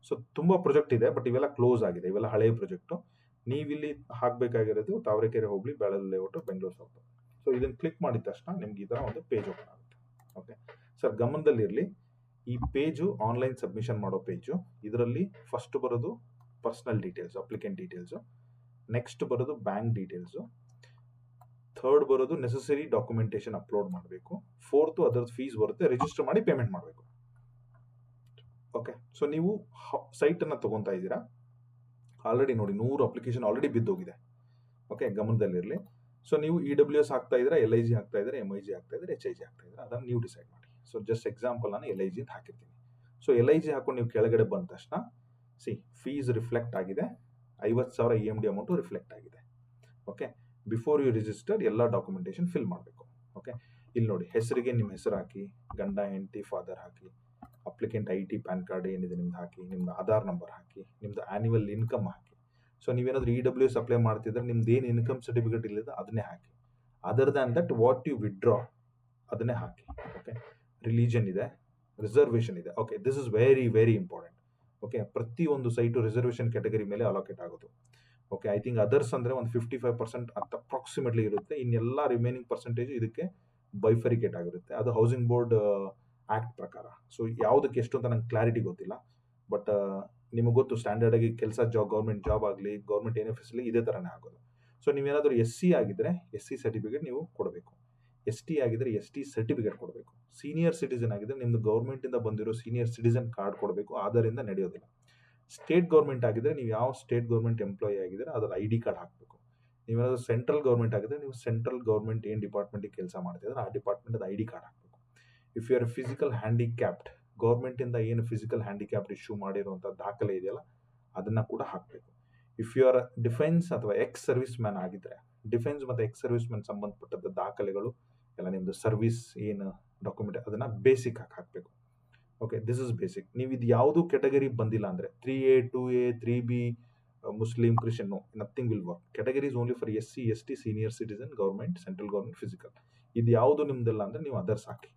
ಸೊ ತುಂಬ ಪ್ರೊಜೆಕ್ಟ್ ಇದೆ ಬಟ್ ಇವೆಲ್ಲ ಕ್ಲೋಸ್ ಆಗಿದೆ. ಇವೆಲ್ಲ ಹಳೆಯ ಪ್ರೊಜೆಕ್ಟು ನೀವಿಲ್ಲಿ ಹಾಕಬೇಕಾಗಿರೋದು ತಾವರೆಕೆರೆ ಹೋಗ್ಲಿ Belal layout Bengaluru south so ಇದನ್ನು ಕ್ಲಿಕ್ ಮಾಡಿದ ತಕ್ಷಣ ನಿಮ್ಗೆ ಈ ಥರ ಒಂದು ಪೇಜ್ ಓಪನ್ ಆಗುತ್ತೆ. ಓಕೆ ಸರ್ ಗಮನದಲ್ಲಿರಲಿ ಈ ಪೇಜು ಆನ್ಲೈನ್ ಸಬ್ಮಿಷನ್ ಮಾಡೋ ಪೇಜು ಇದರಲ್ಲಿ ಫಸ್ಟ್ ಬರೋದು personal details applicant details next ಬರೋದು ಬ್ಯಾಂಕ್ ಡೀಟೇಲ್ಸು ಥರ್ಡ್ ಬರೋದು ನೆಸಸರಿ ಡಾಕ್ಯುಮೆಂಟೇಶನ್ ಅಪ್ಲೋಡ್ ಮಾಡಬೇಕು. ಫೋರ್ತು ಅದರದ್ದು ಫೀಸ್ ಬರುತ್ತೆ. ರಿಜಿಸ್ಟರ್ ಮಾಡಿ ಪೇಮೆಂಟ್ ಮಾಡಬೇಕು. ಓಕೆ ಸೊ ನೀವು ಸೈಟನ್ನು ತೊಗೊತಾ ಇದ್ದೀರಾ. ಆಲ್ರೆಡಿ ನೋಡಿ, ನೂರು ಅಪ್ಲಿಕೇಶನ್ ಆಲ್ರೆಡಿ ಬಿದ್ದೋಗಿದೆ. ಓಕೆ ಗಮನದಲ್ಲಿರಲಿ. ಸೊ ನೀವು ಇ ಡಬ್ಲ್ಯೂ ಎಸ್ ಆಗ್ತಾ ಇದ್ರೆ ಎಲ್ ಐ ಜಿ ಹಾಕ್ತಾ ಇದ್ರೆ ಎಂ ಐ ಜಿ ಹಾಕ್ತಾ ಇದ್ರೆ ಎಚ್ ಐ ಜಿ ಹಾಕ್ತಾ ಇದ್ರೆ ಅದನ್ನು ನೀವು ಡಿಸೈಡ್ ಮಾಡಿ. ಸೊ ಜಸ್ಟ್ ಎಕ್ಸಾಂಪಲ್ ನಾನು ಎಲ್ ಐ ಜಿ ಅಂತ ಹಾಕಿರ್ತೀನಿ. ಸೊ ಎಲ್ ಐ ಜಿ ಹಾಕೊಂಡು ನೀವು ಕೆಳಗಡೆ ಬಂದ ತಕ್ಷಣ ಸಿ ಫೀಸ್ ರಿಫ್ಲೆಕ್ಟ್ ಆಗಿದೆ. ಐವತ್ತು ಸಾವಿರ E M D amount reflect ಆಗಿದೆ. ಓಕೆ ಬಿಫೋರ್ ಯು ರಿಜಿಸ್ಟರ್ ಎಲ್ಲ ಡಾಕ್ಯುಮೆಂಟೇಶನ್ ಫಿಲ್ ಮಾಡಬೇಕು. ಓಕೆ ಇಲ್ಲಿ ನೋಡಿ, ಹೆಸರಿಗೆ ನಿಮ್ಮ ಹೆಸರು ಹಾಕಿ, ಗಂಡ, ಹೆಂಡತಿ father hockey applicant I T PAN card ಏನಿದೆ ನಿಮ್ದು ಹಾಕಿ, ನಿಮ್ದು ಆಧಾರ್ ನಂಬರ್ ಹಾಕಿ, ನಿಮ್ದು ಆ್ಯನ್ಯುವಲ್ ಇನ್ಕಮ್ ಹಾಕಿ. ಸೊ ನೀವೇನಾದರೂ ಇ ಡಬ್ಲ್ಯೂ ಎಸ್ ಅಪ್ಲೈ ಮಾಡ್ತಿದ್ರೆ ನಿಮ್ದು ಏನು ಇನ್ಕಮ್ ಸರ್ಟಿಫಿಕೇಟ್ ಇಲ್ಲದ ಅದನ್ನೇ ಹಾಕಿ. Other than that what you withdraw ಅದನ್ನೇ ಹಾಕಿ. ಓಕೆ ರಿಲಿಜನ್ ಇದೆ ರಿಸರ್ವೇಷನ್ ಇದೆ. Okay this is very very important okay ಪ್ರತಿ ಒಂದು ಸೈಟು ರಿಸರ್ವೇಷನ್ ಕ್ಯಾಟಗರಿ ಮೇಲೆ ಅಲೋಕೇಟ್ ಆಗೋದು. ಓಕೆ ಐ ಥಿಂಕ್ ಅದರ್ಸ್ ಅಂದರೆ ಒಂದು ಫಿಫ್ಟಿ ಫೈವ್ ಪರ್ಸೆಂಟ್ ಅಂತ ಅಪ್ರಾಕ್ಸಿಮೇಟ್ಲಿ ಇರುತ್ತೆ. ಇನ್ನೆಲ್ಲ ರಿಮೈನಿಂಗ್ ಪರ್ಸೆಂಟೇಜ್ ಇದಕ್ಕೆ ಬೈಫರಿಕೇಟ್ ಆಗಿರುತ್ತೆ. ಅದು ಹೌಸಿಂಗ್ ಬೋರ್ಡ್ ಆ್ಯಕ್ಟ್ ಪ್ರಕಾರ. ಸೊ ಯಾವುದಕ್ಕೆ ಎಷ್ಟು ಅಂತ ನಂಗೆ ಕ್ಲಾರಿಟಿ ಗೊತ್ತಿಲ್ಲ. ಬಟ್ ನಿಮಗೆ ಗೊತ್ತು ಸ್ಟ್ಯಾಂಡರ್ಡ್ ಆಗಿ ಕೆಲಸ ಜಾಬ್ ಗೌರ್ಮೆಂಟ್ ಜಾಬ್ ಆಗಲಿ ಗೌರ್ಮೆಂಟ್ ಏನೇ ಫೆಸಿಲಿ ಇದೇ ಥರನೇ ಆಗೋದು. ಸೊ ನೀವೇನಾದರೂ ಎಸ್ ಸಿ ಆಗಿದ್ರೆ ಎಸ್ ಸಿ ಸರ್ಟಿಫಿಕೇಟ್ ನೀವು ಕೊಡಬೇಕು. ಎಸ್ ಟಿ ಆಗಿದ್ರೆ ಎಸ್ ಟಿ ಸರ್ಟಿಫಿಕೇಟ್ ಕೊಡಬೇಕು. ಸೀನಿಯರ್ ಸಿಟಿಸನ್ ಆಗಿದ್ರೆ ನಿಮ್ದು ಗೌರ್ಮೆಂಟಿಂದ ಬಂದಿರೋ ಸೀನಿಯರ್ ಸಿಟಿಸನ್ ಕಾರ್ಡ್ ಕೊಡಬೇಕು. ಆದ್ದರಿಂದ ನಡೆಯೋದಿಲ್ಲ. ಸ್ಟೇಟ್ ಗೌರ್ಮೆಂಟ್ ಆಗಿದ್ರೆ ನೀವು ಯಾವ ಸ್ಟೇಟ್ ಗೌರ್ಮೆಂಟ್ ಎಂಪ್ಲಾಯಿ ಆಗಿದ್ರೆ ಅದರ ಐ ಡಿ ಕಾರ್ಡ್ ಹಾಕಬೇಕು. ನೀವೇನಾದರೂ ಸೆಂಟ್ರಲ್ ಗೌರ್ಮೆಂಟ್ ಆಗಿದ್ರೆ ನೀವು ಸೆಂಟ್ರಲ್ ಗೌರ್ಮೆಂಟ್ ಏನು ಡಿಪಾರ್ಟ್ಮೆಂಟಿಗೆ ಕೆಲಸ ಮಾಡ್ತಿದ್ರೆ ಆ ಡಿಪಾರ್ಟ್ಮೆಂಟ್ ಐ ಡಿ ಕಾರ್ಡ್ ಹಾಕಬೇಕು. If you are physical handicapped ಗೌರ್ಮೆಂಟಿಂದ ಏನು ಫಿಸಿಕಲ್ ಹ್ಯಾಂಡಿಕ್ಯಾಪ್ ಇಶ್ಯೂ ಮಾಡಿರುವಂಥ ದಾಖಲೆ ಇದೆಯಲ್ಲ, ಅದನ್ನು ಕೂಡ ಹಾಕಬೇಕು. ಇಫ್ ಯು ಆರ್ ಡಿಫೆನ್ಸ್ ಅಥವಾ ಎಕ್ಸ್ ಸರ್ವಿಸ್ ಮ್ಯಾನ್ ಆಗಿದ್ರೆ ಡಿಫೆನ್ಸ್ ಮತ್ತು ಎಕ್ಸ್ ಸರ್ವಿಸ್ ಮ್ಯಾನ್ ಸಂಬಂಧಪಟ್ಟಂಥ ದಾಖಲೆಗಳು, ಎಲ್ಲ ನಿಮ್ಮದು ಸರ್ವಿಸ್ ಏನು ಡಾಕ್ಯುಮೆಂಟ್ ಅದನ್ನು ಬೇಸಿಕ್ ಹಾಕಿ ಹಾಕಬೇಕು. ಓಕೆ ದಿಸ್ ಇಸ್ ಬೇಸಿಕ್ ನೀವು ಇದು ಯಾವುದೂ ಕೆಟಗರಿ ಬಂದಿಲ್ಲ ಅಂದರೆ three A two A three B Muslim Christian nothing will work categories only for S C S T senior citizen government central government physical ಇದು ಯಾವುದು ನಿಮ್ದಲ್ಲ ಅಂದರೆ, ನೀವು ಅದರ್ಸ್ ಹಾಕಿ.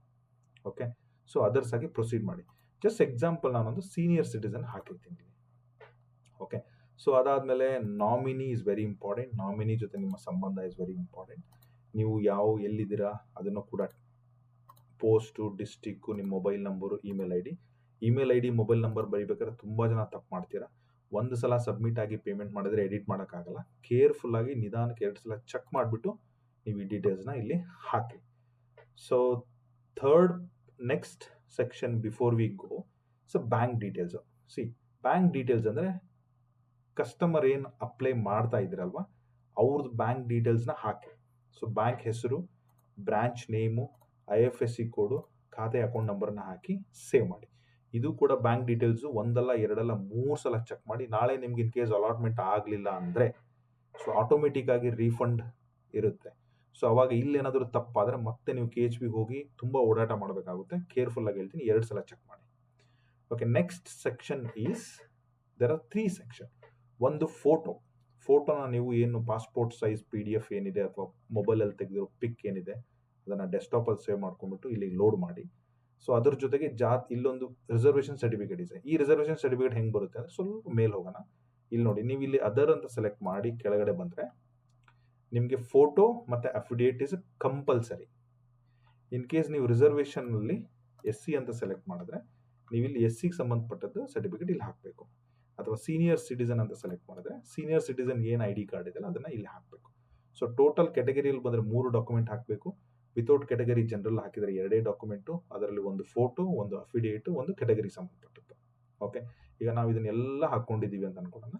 ಓಕೆ ಸೊ ಅದರ್ಸ್ ಆಗಿ ಪ್ರೊಸೀಡ್ ಮಾಡಿ. ಜಸ್ಟ್ ಎಕ್ಸಾಂಪಲ್ ನಾನೊಂದು senior citizen ಹಾಕಿರ್ತೀನಿ ಓಕೆ ಸೊ ಅದಾದಮೇಲೆ nominee is very important nominee ಜೊತೆ ನಿಮ್ಮ ಸಂಬಂಧ ಇಸ್ ವೆರಿ ಇಂಪಾರ್ಟೆಂಟ್ ನೀವು ಯಾವ, ಎಲ್ಲಿದ್ದೀರಾ ಅದನ್ನು ಕೂಡ ಪೋಸ್ಟು ಡಿಸ್ಟಿಕ್ಕು ನಿಮ್ಮ mobile number email I D email I D mobile number ಬರೀಬೇಕಾದ್ರೆ ತುಂಬ ಜನ ತಪ್ಪು ಮಾಡ್ತೀರಾ? ಒಂದು ಸಲ ಸಬ್ಮಿಟ್ ಆಗಿ ಪೇಮೆಂಟ್ ಮಾಡಿದ್ರೆ ಎಡಿಟ್ ಮಾಡೋಕ್ಕಾಗಲ್ಲ. ಕೇರ್ಫುಲ್ಲಾಗಿ ನಿಧಾನಕ್ಕೆ ಎರಡು ಸಲ ಚೆಕ್ ಮಾಡಿಬಿಟ್ಟು ನೀವು ಈ ಡೀಟೇಲ್ಸ್ನ ಇಲ್ಲಿ ಹಾಕಿ. So third next section before we go so bank details see bank details ಅಂದರೆ ಕಸ್ಟಮರ್ ಏನು ಅಪ್ಲೈ ಮಾಡ್ತಾ ಇದ್ದೀರಲ್ವ ಅವ್ರದ್ದು ಬ್ಯಾಂಕ್ ಡೀಟೇಲ್ಸ್ನ ಹಾಕಿ. ಸೊ ಬ್ಯಾಂಕ್ ಹೆಸರು branch name I F S C code ಖಾತೆ ಅಕೌಂಟ್ ನಂಬರ್ನ ಹಾಕಿ ಸೇವ್ ಮಾಡಿ. ಇದು ಕೂಡ ಬ್ಯಾಂಕ್ ಡೀಟೇಲ್ಸು ಒಂದಲ್ಲ, ಎರಡಲ್ಲ, ಮೂರು ಸಲ ಚೆಕ್ ಮಾಡಿ. ನಾಳೆ ನಿಮ್ಗೆ ಇನ್ ಕೇಸ್ ಅಲಾಟ್ಮೆಂಟ್ ಆಗಲಿಲ್ಲ ಅಂದರೆ ಸೊ ಆಟೋಮೆಟಿಕ್ ಆಗಿ ರೀಫಂಡ್ ಇರುತ್ತೆ. ಸೊ ಅವಾಗ ಇಲ್ಲೇನಾದರೂ ತಪ್ಪಾದರೆ ಮತ್ತೆ ನೀವು ಕೆ ಎಚ್ ಬಿಗೆ ಹೋಗಿ ತುಂಬ ಓಡಾಟ ಮಾಡಬೇಕಾಗುತ್ತೆ. ಕೇರ್ಫುಲ್ಲಾಗಿ ಹೇಳ್ತೀನಿ, ಎರಡು ಸಲ ಚೆಕ್ ಮಾಡಿ. Okay next section is there are three section ಒಂದು ಫೋಟೋ ಫೋಟೋನ ನೀವು ಏನು passport size P D F ಏನಿದೆ ಅಥವಾ ಮೊಬೈಲಲ್ಲಿ ತೆಗೆದಿರೋ ಪಿಕ್ ಏನಿದೆ, ಅದನ್ನು ಡೆಸ್ಕ್ಟಾಪಲ್ಲಿ ಸೇವ್ ಮಾಡ್ಕೊಂಡ್ಬಿಟ್ಟು ಇಲ್ಲಿ ಲೋಡ್ ಮಾಡಿ. ಸೊ ಅದ್ರ ಜೊತೆಗೆ ಜಾತ್, ಇಲ್ಲೊಂದು ರಿಸರ್ವೇಷನ್ ಸರ್ಟಿಫಿಕೇಟ್ ಇದೆ. ಈ ರಿಸರ್ವೇಷನ್ ಸರ್ಟಿಫಿಕೇಟ್ ಹೆಂಗೆ ಬರುತ್ತೆ ಅಂದರೆ ಸ್ವಲ್ಪ ಮೇಲ್ ಹೋಗೋಣ. ಇಲ್ಲಿ ನೋಡಿ ನೀವು ಇಲ್ಲಿ ಅದರ್ ಅಂತ ಸೆಲೆಕ್ಟ್ ಮಾಡಿ ಕೆಳಗಡೆ ಬಂದರೆ ನಿಮಗೆ ಫೋಟೋ ಮತ್ತು affidavit is compulsory in case ನೀವು ರಿಸರ್ವೇಷನ್ನಲ್ಲಿ ಎಸ್ ಸಿ ಅಂತ ಸೆಲೆಕ್ಟ್ ಮಾಡಿದ್ರೆ, ನೀವು ಇಲ್ಲಿ ಎಸ್ ಸಿಗೆ ಸಂಬಂಧಪಟ್ಟದ್ದು ಸರ್ಟಿಫಿಕೇಟ್ ಇಲ್ಲಿ ಹಾಕಬೇಕು. ಅಥವಾ ಸೀನಿಯರ್ ಸಿಟಿಸನ್ ಅಂತ ಸೆಲೆಕ್ಟ್ ಮಾಡಿದ್ರೆ ಸೀನಿಯರ್ ಸಿಟಿಸನ್ ಏನು ಐ ಡಿ ಕಾರ್ಡ್ ಇದೆಯಲ್ಲ, ಅದನ್ನು ಇಲ್ಲಿ ಹಾಕಬೇಕು. ಸೊ ಟೋಟಲ್ ಕ್ಯಾಟಗರಿಯಲ್ಲಿ ಬಂದರೆ ಮೂರು ಡಾಕ್ಯುಮೆಂಟ್ ಹಾಕಬೇಕು. ವಿತೌಟ್ ಕ್ಯಾಟಗರಿ ಜನರಲ್ ಹಾಕಿದರೆ ಎರಡೇ ಡಾಕ್ಯುಮೆಂಟು ಅದರಲ್ಲಿ ಒಂದು ಫೋಟೋ ಒಂದು ಅಫಿಡೇಟು ಒಂದು ಕ್ಯಾಟಗರಿ ಸಂಬಂಧಪಟ್ಟದ್ದು. ಓಕೆ ಈಗ ನಾವು ಇದನ್ನೆಲ್ಲ ಹಾಕ್ಕೊಂಡಿದ್ದೀವಿ ಅಂತ ಅನ್ಕೊಳ್ಳೋಣ.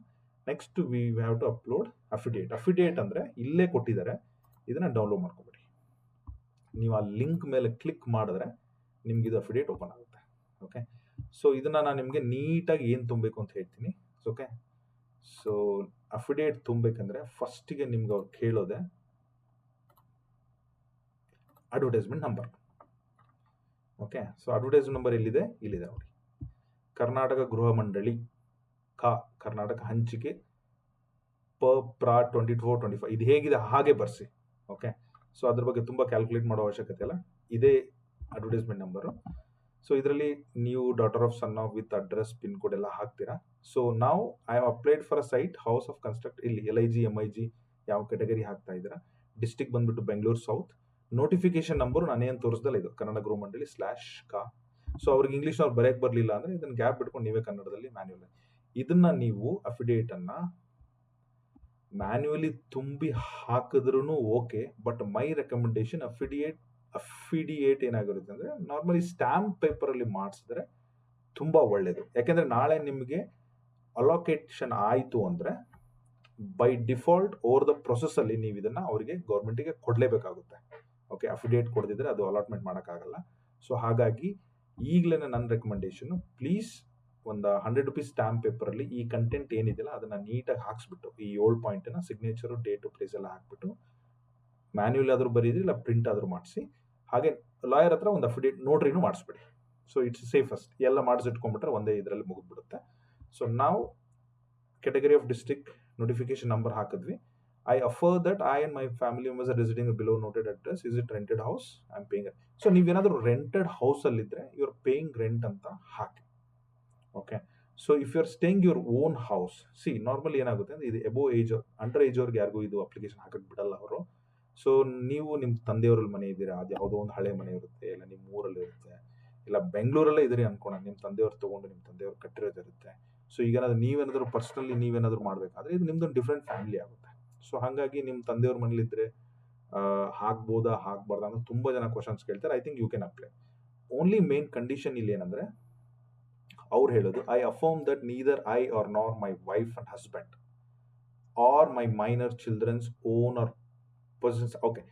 Next we have to upload affidavit affidavit ಅಂದರೆ ಇಲ್ಲೇ ಕೊಟ್ಟಿದ್ದಾರೆ. ಇದನ್ನು ಡೌನ್ಲೋಡ್ ಮಾಡ್ಕೊಬೇಡಿ. ನೀವು ಆ ಲಿಂಕ್ ಮೇಲೆ ಕ್ಲಿಕ್ ಮಾಡಿದ್ರೆ ನಿಮ್ಗೆ ಇದು ಅಫಿಡೇಟ್ ಓಪನ್ ಆಗುತ್ತೆ. ಓಕೆ ಸೊ ಇದನ್ನು ನಾನು ನಿಮಗೆ ನೀಟಾಗಿ ಏನು ತುಂಬಬೇಕು ಅಂತ ಹೇಳ್ತೀನಿ. ಓಕೆ ಸೊ ಅಫಿಡೇಟ್ ತುಂಬಬೇಕಂದ್ರೆ ಫಸ್ಟಿಗೆ ನಿಮ್ಗೆ ಅವ್ರು ಕೇಳೋದೆ advertisement number okay so advertisement number ಎಲ್ಲಿದೆ? ಇಲ್ಲಿದೆ ನೋಡಿ. ಕರ್ನಾಟಕ ಗೃಹ ಮಂಡಳಿ. ಕ, ಕರ್ನಾಟಕ ಹಂಚಿಕೆ, ಪ, ಪ್ರಾ ಟ್ವೆಂಟಿ ಫೋರ್ ಟ್ವೆಂಟಿ ಫೈವ್ ಇದು ಹೇಗಿದೆ, ಹಾಗೆ ಬರ್ಸಿ. ಓಕೆ ಸೊ ಅದ್ರ ಬಗ್ಗೆ ತುಂಬ ಕ್ಯಾಲ್ಕುಲೇಟ್ ಮಾಡೋ ಅವಶ್ಯಕತೆ ಇಲ್ಲ. ಇದೇ ಅಡ್ವರ್ಟೈಸ್ಮೆಂಟ್ ನಂಬರು ಸೊ ಇದರಲ್ಲಿ ನೀವು daughter of son of with address pin code ಎಲ್ಲ ಹಾಕ್ತೀರಾ? ಸೊ ನಾವು I have applied for a site house of construct ಇಲ್ಲಿ L I G M I G ಯಾವ ಕ್ಯಾಟಗರಿ ಹಾಕ್ತಾ ಇದ್ದೀರಾ? ಡಿಸ್ಟಿಕ್ ಬಂದ್ಬಿಟ್ಟು ಬೆಂಗಳೂರು ಸೌತ್ ನೋಟಿಫಿಕೇಶನ್ ನಂಬರು ನಾನೇನು ತೋರಿಸ್ದಲ್ಲ ಇದು, ಕನ್ನಡ ಗೃಹ ಮಂಡಳಿ ಸ್ಲ್ಯಾಶ್ ಕಾ ಸೊ ಅವ್ರಿಗೆ ಇಂಗ್ಲೀಷ್ನವ್ರು ಬರೆಯಕ್ಕೆ ಬರಲಿಲ್ಲ ಅಂದರೆ ಇದನ್ನು ಗ್ಯಾಪ್ ಬಿಟ್ಕೊಂಡು ನೀವೇ ಕನ್ನಡದಲ್ಲಿ ಮ್ಯಾನ್ಯುವಲ್ ಇದನ್ನ ನೀವು ಅಫಿಡೇಟನ್ನು ಮ್ಯಾನ್ಯುವಲಿ ತುಂಬಿ ಹಾಕಿದ್ರೂ okay but my recommendation affidavit affidavit ಏನಾಗಿರುತ್ತೆ ಅಂದರೆ ನಾರ್ಮಲಿ ಸ್ಟ್ಯಾಂಪ್ ಪೇಪರಲ್ಲಿ ಮಾಡಿಸಿದ್ರೆ ತುಂಬ ಒಳ್ಳೆಯದು ಯಾಕೆಂದರೆ ನಾಳೆ ನಿಮಗೆ ಅಲೋಕೇಶನ್ ಆಯಿತು ಅಂದರೆ ಬೈ ಡಿಫಾಲ್ಟ್ ಓವರ್ ದ ಪ್ರೊಸೆಸ್ಸಲ್ಲಿ ನೀವು ಇದನ್ನ ಅವರಿಗೆ ಗೌರ್ಮೆಂಟಿಗೆ ಕೊಡಲೇಬೇಕಾಗುತ್ತೆ. ಓಕೆ ಅಫಿಡೇಟ್ ಕೊಡದಿದ್ರೆ ಅದು ಅಲಾಟ್ಮೆಂಟ್ ಮಾಡೋಕ್ಕಾಗಲ್ಲ. ಸೊ ಹಾಗಾಗಿ ಈಗಲೇ ನನ್ನ ರೆಕಮೆಂಡೇಶನ್ ಪ್ಲೀಸ್ ಒಂದು ಹಂಡ್ರೆಡ್ ರುಪೀಸ್ ಸ್ಟ್ಯಾಂಪ್ ಪೇಪರಲ್ಲಿ ಈ ಕಂಟೆಂಟ್ ಏನಿದೆಯಲ್ಲ ಅದನ್ನು ನೀಟಾಗಿ ಹಾಕ್ಸ್ಬಿಟ್ಟು, ಈ ಏಳು ಪಾಯಿಂಟನ್ನು ಸಿಗ್ನೇಚರು ಡೇಟು ಪ್ಲೇಸ್ ಎಲ್ಲ ಹಾಕ್ಬಿಟ್ಟು ಮ್ಯಾನ್ಯಲ್ ಆದರೂ ಬರೀರಿ, ಇಲ್ಲ ಪ್ರಿಂಟ್ ಆದರೂ ಮಾಡಿಸಿ. ಹಾಗೆ ಲಾಯರ್ ಹತ್ರ ಒಂದು ಅಫಿಡೇಟ್ ನೋಟ್ರಿನೂ ಮಾಡಿಸ್ಬಿಡಿ. ಸೊ ಇಟ್ಸ್ ಸೇಫಸ್ಟ್ ಎಲ್ಲ ಮಾಡಿಸಿಟ್ಕೊಂಡ್ಬಿಟ್ರೆ ಒಂದೇ ಇದರಲ್ಲಿ ಮುಗಿದ್ಬಿಡುತ್ತೆ. ಸೊ ನಾವು category of district notification number ಹಾಕಿದ್ವಿ. I affirm that I and my family members are residing below noted address is it rented house I am paying so ನೀವೇನಾದರೂ ರೆಂಟೆಡ್ ಹೌಸಲ್ಲಿದ್ದರೆ your paying rent ಅಂತ ಹಾಕಿ. Okay so if you are staying your own house see normal ಏನಾಗುತ್ತೆ ಅಂದ್ರೆ ಇದು above age under age ಅವ್ರಿಗೆ ಯಾರಿಗೂ ಇದು application ಹಾಕಕ್ಕೆ ಬಿಡಲ್ಲ ಅವರು. ಸೊ ನೀವು ನಿಮ್ಮ ತಂದೆಯವ್ರಲ್ಲಿ ಮನೆ ಇದ್ದೀರಾ, ಅದು ಯಾವುದೋ ಒಂದು ಹಳೆ ಮನೆ ಇರುತ್ತೆ, ಇಲ್ಲ ನಿಮ್ಮ ಊರಲ್ಲಿ ಇರುತ್ತೆ, ಇಲ್ಲ ಬೆಂಗಳೂರಲ್ಲೇ ಇದ್ರಿ ಅನ್ಕೋಣ ನಿಮ್ಮ ತಂದೆಯವ್ರು ತೊಗೊಂಡು ನಿಮ್ಮ ತಂದೆಯವ್ರು ಕಟ್ಟಿರೋದಿರುತ್ತೆ ಸೊ ಈಗ ನೀವೇನಾದರೂ ಪರ್ಸ್ನಲಿ ನೀವೇನಾದರೂ ಮಾಡಬೇಕಾದ್ರೆ ಇದು ನಿಮ್ದೊಂದು ಡಿಫ್ರೆಂಟ್ ಫ್ಯಾಮಿಲಿ ಆಗುತ್ತೆ. ಸೊ ಹಾಗಾಗಿ ನಿಮ್ಮ ತಂದೆಯವ್ರ ಮನೇಲಿದ್ದರೆ ಹಾಕ್ಬೋದಾ, ಹಾಕ್ಬಾರ್ದಾ ಅಂತ ತುಂಬ ಜನ ಕ್ವಶನ್ಸ್ ಕೇಳ್ತಾರೆ I think you can apply only main condition ಇಲ್ಲಿ ಏನಂದರೆ ಅವ್ರು ಹೇಳೋದು I affirm that neither I or nor my wife and husband or my minor childrens own or persons okay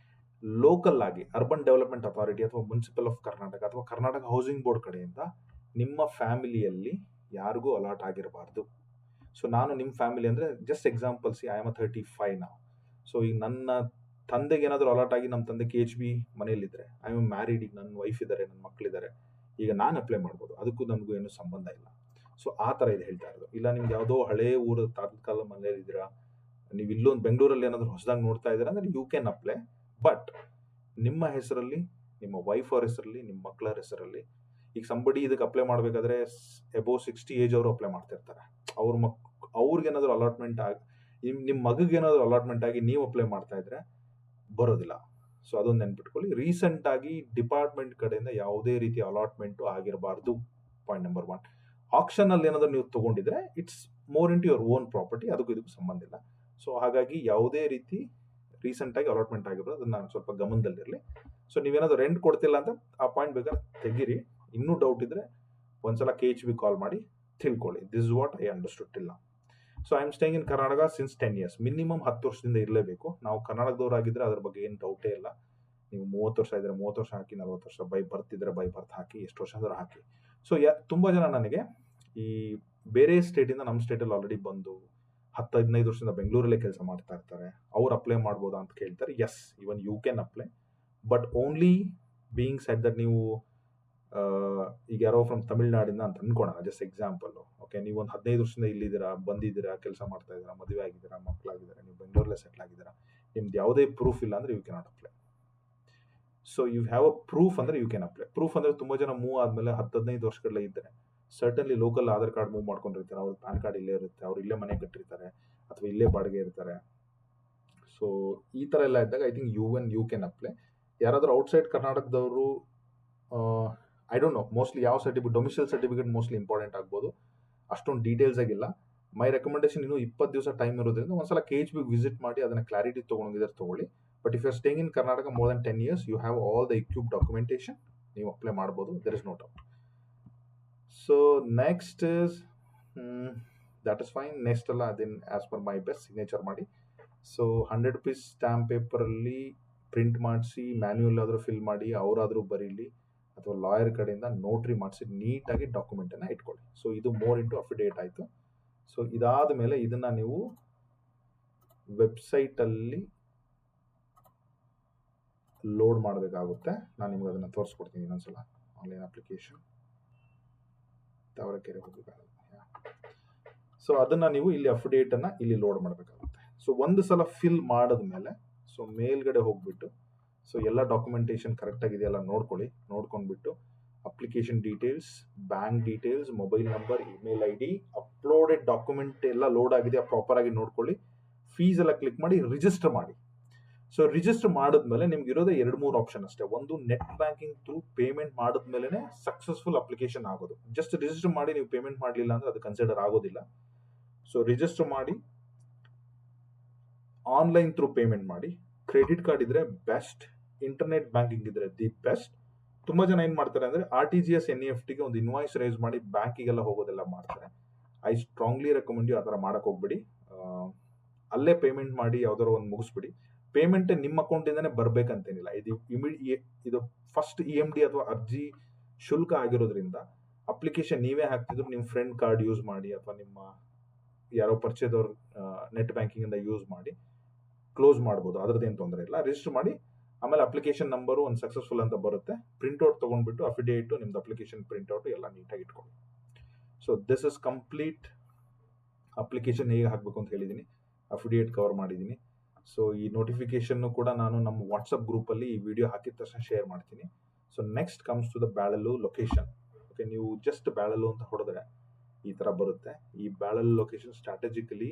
local ಆಗಿ ಅರ್ಬನ್ ಡೆವಲಪ್ಮೆಂಟ್ ಅಥಾರಿಟಿ ಅಥವಾ municipal of Karnataka ಅಥವಾ Karnataka housing board ಕಡೆಯಿಂದ ನಿಮ್ಮ ಫ್ಯಾಮಿಲಿಯಲ್ಲಿ ಯಾರಿಗೂ ಅಲಾಟ್ ಆಗಿರಬಾರ್ದು. ಸೊ ನಾನು ನಿಮ್ಮ ಫ್ಯಾಮಿಲಿ ಅಂದರೆ just examples I am a thirty five ನಾವು ಸೊ ಈಗ ನನ್ನ ತಂದೆಗೆ ಏನಾದರೂ ಅಲಾಟ್ ಆಗಿ ನಮ್ಮ ತಂದೆ ಕೆ ಎಚ್ ಬಿ ಮನೆಯಲ್ಲಿದ್ದರೆ ಐ ಆಮ್ ಮ್ಯಾರಿಡ್ ಈಗ ನನ್ನ ವೈಫ್ ಇದ್ದಾರೆ, ನನ್ನ ಮಕ್ಕಳಿದ್ದಾರೆ ಈಗ ನಾನು ಅಪ್ಲೈ ಮಾಡ್ಬೋದು. ಅದಕ್ಕೂ ನಮಗೂ ಏನು ಸಂಬಂಧ ಇಲ್ಲ. ಸೊ ಆ ಥರ ಇದು ಹೇಳ್ತಾ ಇರೋದು. ಇಲ್ಲ, ನಿಮ್ಗೆ ಯಾವುದೋ ಹಳೇ ಊರು ತಾತ್ಕಾಲ ಮನೆಯಲ್ಲಿದ್ದೀರಾ ನೀವು ಇಲ್ಲೊಂದು ಬೆಂಗಳೂರಲ್ಲಿ ಏನಾದರೂ ಹೊಸದಾಗಿ ನೋಡ್ತಾ ಇದ್ದೀರಾ? ಅಂದರೆ ಯು ಕ್ಯಾನ್ ಅಪ್ಲೈ ಬಟ್ ನಿಮ್ಮ ಹೆಸರಲ್ಲಿ, ನಿಮ್ಮ ವೈಫ್ ಅವ್ರ ಹೆಸರಲ್ಲಿ, ನಿಮ್ಮ ಮಕ್ಕಳ ಹೆಸರಲ್ಲಿ, ಈಗ ಸಂಬಡಿ ಇದಕ್ಕೆ ಅಪ್ಲೈ ಮಾಡಬೇಕಾದ್ರೆ ಎಬೋ ಸಿಕ್ಸ್ಟಿ ಏಜ್ ಅವರು ಅಪ್ಲೈ ಮಾಡ್ತಿರ್ತಾರೆ. ಅವ್ರ ಮಕ್ ಅವ್ರಿಗೇನಾದರೂ ಅಲಾಟ್ಮೆಂಟ್ ಆಗಿ ನಿಮ್ಮ ನಿಮ್ಮ ಮಗಗೇನಾದರೂ ಅಲಾಟ್ಮೆಂಟ್ ಆಗಿ ನೀವು ಅಪ್ಲೈ ಮಾಡ್ತಾ ಇದ್ರೆ ಬರೋದಿಲ್ಲ. ಸೊ ಅದೊಂದು ನೆನ್ಪಿಟ್ಕೊಳ್ಳಿ. ರೀಸೆಂಟ್ ಆಗಿ ಡಿಪಾರ್ಟ್ಮೆಂಟ್ ಕಡೆಯಿಂದ ಯಾವುದೇ ರೀತಿ allotment ಆಗಿರಬಾರ್ದು. Point number one. Action ಅಲ್ಲಿ ಏನಾದರೂ ನೀವು ತಗೊಂಡಿದ್ರೆ it's more into your own property. ಅದಕ್ಕೂ ಇದಕ್ಕೂ ಸಂಬಂಧ ಇಲ್ಲ. ಸೊ ಹಾಗಾಗಿ ಯಾವುದೇ ರೀತಿ ರೀಸೆಂಟ್ ಆಗಿ ಅಲಾಟ್ಮೆಂಟ್ ಅದನ್ನ ನಾನು ಸ್ವಲ್ಪ ಗಮನದಲ್ಲಿರಲಿ. ಸೊ ನೀವೇನಾದ್ರು ರೆಂಟ್ ಕೊಡ್ತಿಲ್ಲ ಅಂತ ಆ ಪಾಯಿಂಟ್ ಬೇಕಾದ್ರೆ ತೆಗೀರಿ. ಇನ್ನೂ ಡೌಟ್ ಇದ್ರೆ ಒಂದ್ಸಲ ಕೆ ಎಚ್ ಬಿ ಕಾಲ್ ಮಾಡಿ ತಿಳ್ಕೊಳ್ಳಿ. ದಿಸ್ ವಾಟ್ ಐ ಅಂಡರ್ಸ್ಟುಡ್ ಇಲ್ಲ so I am staying in Karnataka since ten years minimum ಹತ್ತು ವರ್ಷದಿಂದ ಇರಲೇಬೇಕು. ನಾವು ಕರ್ನಾಟಕದವರಾಗಿದ್ದರೆ ಅದ್ರ ಬಗ್ಗೆ ಏನು ಡೌಟೇ ಇಲ್ಲ. ನೀವು ಮೂವತ್ತು ವರ್ಷ ಇದ್ದರೆ ಮೂವತ್ತು ವರ್ಷ ಹಾಕಿ, ನಲ್ವತ್ತು ವರ್ಷ ಬೈ ಬರ್ತಿದ್ರೆ ಬೈ ಬರ್ತ್ ಹಾಕಿ, ಎಷ್ಟು ವರ್ಷ ಅಂದ್ರೆ ಹಾಕಿ. ಸೊ ಯಾ, ತುಂಬ ಜನ ನನಗೆ ಈ ಬೇರೆ ಸ್ಟೇಟಿಂದ ನಮ್ಮ ಸ್ಟೇಟಲ್ಲಿ ಆಲ್ರೆಡಿ ಬಂದು ಹತ್ತು, ಹದಿನೈದು ವರ್ಷದಿಂದ ಬೆಂಗಳೂರಲ್ಲೇ ಕೆಲಸ ಮಾಡ್ತಾ ಇರ್ತಾರೆ. ಅವ್ರು ಅಪ್ಲೈ ಮಾಡ್ಬೋದಾ ಅಂತ ಕೇಳ್ತಾರೆ. Yes even you can apply but only being said that ನೀವು ಈಗ ಯಾರೋ ಫ್ರಮ್ ತಮಿಳ್ನಾಡಿಂದ ಅಂತ ಅನ್ಕೋಣ ಜಸ್ಟ್ ಎಕ್ಸಾಂಪಲ್ಲು ಓಕೆ ನೀವು ಒಂದು ಹದಿನೈದು ವರ್ಷದಿಂದ ಇಲ್ಲಿದ್ದೀರಾ, ಬಂದಿದ್ದೀರಾ, ಕೆಲಸ ಮಾಡ್ತಾ ಇದ್ದೀರಾ, ಮದುವೆ ಆಗಿದ್ದೀರಾ ಮಕ್ಕಳಾಗಿದ್ದೀರಾ ನೀವು ಬೆಂಗಳೂರಲ್ಲೇ ಸೆಟ್ಲ್ ಆಗಿದ್ದೀರಾ, ನಿಮ್ದು ಯಾವುದೇ ಪ್ರೂಫ್ ಇಲ್ಲ ಅಂದರೆ you not apply so you have a proof ಅಂದರೆ ಯು ಕ್ಯಾನ್ ಅಪ್ಲೈ ಪ್ರೂಫ್ ಅಂದರೆ ತುಂಬ ಜನ ಮೂವ್ ಆದಮೇಲೆ ಹತ್ತು, ಹದಿನೈದು ವರ್ಷಗಳಲ್ಲೇ ಇದ್ದಾರೆ. Certainly local Aadhaar card move ಮಾಡ್ಕೊಂಡಿರ್ತಾರೆ, ಅವ್ರ ಪ್ಯಾನ್ ಕಾರ್ಡ್ ಇಲ್ಲೇ ಇರುತ್ತೆ, ಅವ್ರು ಇಲ್ಲೇ ಮನೆ ಕಟ್ಟಿರ್ತಾರೆ, ಅಥವಾ ಇಲ್ಲೇ ಬಾಡಿಗೆ ಇರ್ತಾರೆ. ಸೊ ಈ ಥರ ಎಲ್ಲ ಇದ್ದಾಗ I think you and you can apply ಯಾರಾದರೂ ಔಟ್ಸೈಡ್ ಕರ್ನಾಟಕದವರು ಐ ಡೋಂಟ್ ನೋ ಮೋಸ್ಟ್ಲಿ ಯಾವ certificate domicile certificate mostly important ಆಗ್ಬೋದು. ಅಷ್ಟೊಂದು ಡೀಟೇಲ್ಸ್ ಆಗಿಲ್ಲ. ಮೈ ರೆಕಮೆಂಡೇಶನ್ ಇನ್ನೂ ಇಪ್ಪತ್ತು ದಿವಸ ಟೈಮ್ ಇರೋದ್ರಿಂದ ಒಂದ್ಸಲ ಕೆ ಎಚ್ ಬಿ ವಿಸಿಟ್ ಮಾಡಿ ಅದನ್ನ ಕ್ಲಾರಿಟಿ ತೊಗೊಂಡಿದ್ದಾರೆ ತಗೊಳ್ಳಿ. But if you're staying in Karnataka more than ten years you have all the ಇಕ್ಯೂಬ್ documentation ನೀವು ಅಪ್ಲೈ ಮಾಡ್ಬೋದು. There is no doubt so next is that is fine next ಎಲ್ಲ ಅದೇನು as per my best signature ಮಾಡಿ. So hundred rupees stamp ಪೇಪರಲ್ಲಿ print ಮಾಡಿಸಿ manual ಆದರೂ fill ಮಾಡಿ, ಅವರಾದರೂ ಬರೀಲಿ. ಅಥವಾ ಲಾಯರ್ ಕಡೆಯಿಂದ ನೋಟ್ರಿ ಮಾಡಿಸಿ ನೀಟಾಗಿ ಡಾಕ್ಯುಮೆಂಟನ್ನು ಇಟ್ಕೊಳ್ಳಿ. ಸೊ ಇದು ಮೋರ್ ಇಂಟು ಅಫಿಡೇಟ್ ಆಯಿತು. ಸೊ ಇದಾದ ಮೇಲೆ ಇದನ್ನು ನೀವು ವೆಬ್ಸೈಟಲ್ಲಿ ಲೋಡ್ ಮಾಡಬೇಕಾಗುತ್ತೆ. ನಾನು ನಿಮ್ಗೆ ಅದನ್ನು ತೋರಿಸ್ಕೊಡ್ತೀನಿ ಇನ್ನೊಂದ್ಸಲ. ಆನ್ಲೈನ್ ಅಪ್ಲಿಕೇಶನ್ ತಾವರೆಕೆರೆ ಹೋಗಬೇಕಾಗುತ್ತೆ ಸೊ ಅದನ್ನು ನೀವು ಇಲ್ಲಿ ಅಫಿಡೇಟನ್ನು ಇಲ್ಲಿ ಲೋಡ್ ಮಾಡಬೇಕಾಗುತ್ತೆ. ಸೊ ಒಂದು ಸಲ ಫಿಲ್ ಮಾಡಿದ ಮೇಲೆ ಸೊ ಮೇಲ್ಗಡೆ ಹೋಗ್ಬಿಟ್ಟು ಸೊ ಎಲ್ಲ ಡಾಕ್ಯುಮೆಂಟೇಶನ್ ಕರೆಕ್ಟ್ ಆಗಿದೆಯಲ್ಲ ನೋಡ್ಕೊಳ್ಳಿ. ನೋಡ್ಕೊಂಡ್ಬಿಟ್ಟು application details bank details mobile number email I D uploaded document ಎಲ್ಲ ಲೋಡ್ ಆಗಿದೆಯಾ ಪ್ರಾಪರ್ ಆಗಿ ನೋಡ್ಕೊಳ್ಳಿ. ಫೀಸ್ ಎಲ್ಲ ಕ್ಲಿಕ್ ಮಾಡಿ ರಿಜಿಸ್ಟರ್ ಮಾಡಿ. ಸೊ ರಿಜಿಸ್ಟರ್ ಮಾಡಿದ್ಮೇಲೆ ನಿಮ್ಗೆ ಇರೋದೇ ಎರಡು ಮೂರು ಆಪ್ಷನ್ ಅಷ್ಟೇ. ಒಂದು ನೆಟ್ ಬ್ಯಾಂಕಿಂಗ್ ಥ್ರೂ ಪೇಮೆಂಟ್ ಮಾಡಿದ್ಮೇಲೆ ಸಕ್ಸಸ್ಫುಲ್ ಅಪ್ಲಿಕೇಶನ್ ಆಗೋದು. ಜಸ್ಟ್ ರಿಜಿಸ್ಟರ್ ಮಾಡಿ, ನೀವು ಪೇಮೆಂಟ್ ಮಾಡಲಿಲ್ಲ ಅಂದ್ರೆ ಅದು ಕನ್ಸಿಡರ್ ಆಗೋದಿಲ್ಲ. ಸೊ ರಿಜಿಸ್ಟರ್ ಮಾಡಿ ಆನ್ಲೈನ್ ಥ್ರೂ ಪೇಮೆಂಟ್ ಮಾಡಿ. ಕ್ರೆಡಿಟ್ ಕಾರ್ಡ್ ಇದ್ರೆ ಬೆಸ್ಟ್ ಇಂಟರ್ನೆಟ್ ಬ್ಯಾಂಕಿಂಗ್ ಇದ್ರೆ ದಿ ಬೆಸ್ಟ್ ತುಂಬಾ ಜನ ಏನ್ ಮಾಡ್ತಾರೆ ಅಂದ್ರೆ R T G S N F ಟಿಗೆ ಒಂದು ಇನ್ವಾಯ್ಸ್ ರೈಸ್ ಮಾಡಿ ಬ್ಯಾಂಕಿಗೆಲ್ಲ ಹೋಗೋದೆಲ್ಲ ಮಾಡ್ತಾರೆ. ಐ ಸ್ಟ್ರಾಂಗ್ಲಿ ರೆಕಮೆಂಡ್ ಯು ಆ ಥರ ಮಾಡಕ್ ಹೋಗ್ಬಿಡಿ. ಅಲ್ಲೇ ಪೇಮೆಂಟ್ ಮಾಡಿ ಯಾವ್ದಾರು ಒಂದು ಮುಗಿಸ್ಬಿಡಿ. ಪೇಮೆಂಟ್ ನಿಮ್ಮ ಅಕೌಂಟಿಂದನೇ ಬರ್ಬೇಕಂತೇನಿಲ್ಲ. ಇದು ಇಮಿಡಿ ಇದು ಫಸ್ಟ್ ಇ ಎಂ ಡಿ ಅಥವಾ ಅರ್ಜಿ ಶುಲ್ಕ ಆಗಿರೋದ್ರಿಂದ ಅಪ್ಲಿಕೇಶನ್ ನೀವೇ ಹಾಕ್ತಿದ್ರು ನಿಮ್ಮ ಫ್ರೆಂಡ್ ಕಾರ್ಡ್ ಯೂಸ್ ಮಾಡಿ ಅಥವಾ ನಿಮ್ಮ ಯಾರೋ ಪರಿಚಯದವ್ರು ನೆಟ್ ಬ್ಯಾಂಕಿಂಗ್ ಇಂದ ಯೂಸ್ ಮಾಡಿ ಕ್ಲೋಸ್ ಮಾಡ್ಬೋದು. ಅದ್ರದ್ದೇನು ತೊಂದರೆ ಇಲ್ಲ. ರಿಜಿಸ್ಟರ್ ಮಾಡಿ ಆಮೇಲೆ ಅಪ್ಲಿಕೇಶನ್ ನಂಬರು ಒಂದು ಸಕ್ಸಸ್ಫುಲ್ ಅಂತ ಬರುತ್ತೆ. ಪ್ರಿಂಟ್ಔಟ್ ತೊಗೊಂಡ್ಬಿಟ್ಟು ಅಫಿಡೇಟು ನಿಮ್ದು ಅಪ್ಲಿಕೇಶನ್ ಪ್ರಿಂಟ್ಔಟ್ ಎಲ್ಲ ನೀಟಾಗಿ ಇಟ್ಕೊಳ್ಳಿ. So this is complete application ಹೇಗೆ ಹಾಕಬೇಕು ಅಂತ ಹೇಳಿದ್ದೀನಿ. ಅಫಿಡಿಯೇಟ್ ಕವರ್ ಮಾಡಿದ್ದೀನಿ. ಸೊ ಈ ನೋಟಿಫಿಕೇಶನ್ನು ಕೂಡ ನಾನು ನಮ್ಮ ವಾಟ್ಸಪ್ ಗ್ರೂಪಲ್ಲಿ ಈ ವಿಡಿಯೋ ಹಾಕಿದ ತಕ್ಷಣ ಶೇರ್ ಮಾಡ್ತೀನಿ. So next comes to the Byalalu location okay ನೀವು ಜಸ್ಟ್ ಬ್ಯಾಳಲು ಅಂತ ಹೊಡೆದ್ರೆ ಈ ಥರ ಬರುತ್ತೆ. ಈ Byalalu location strategically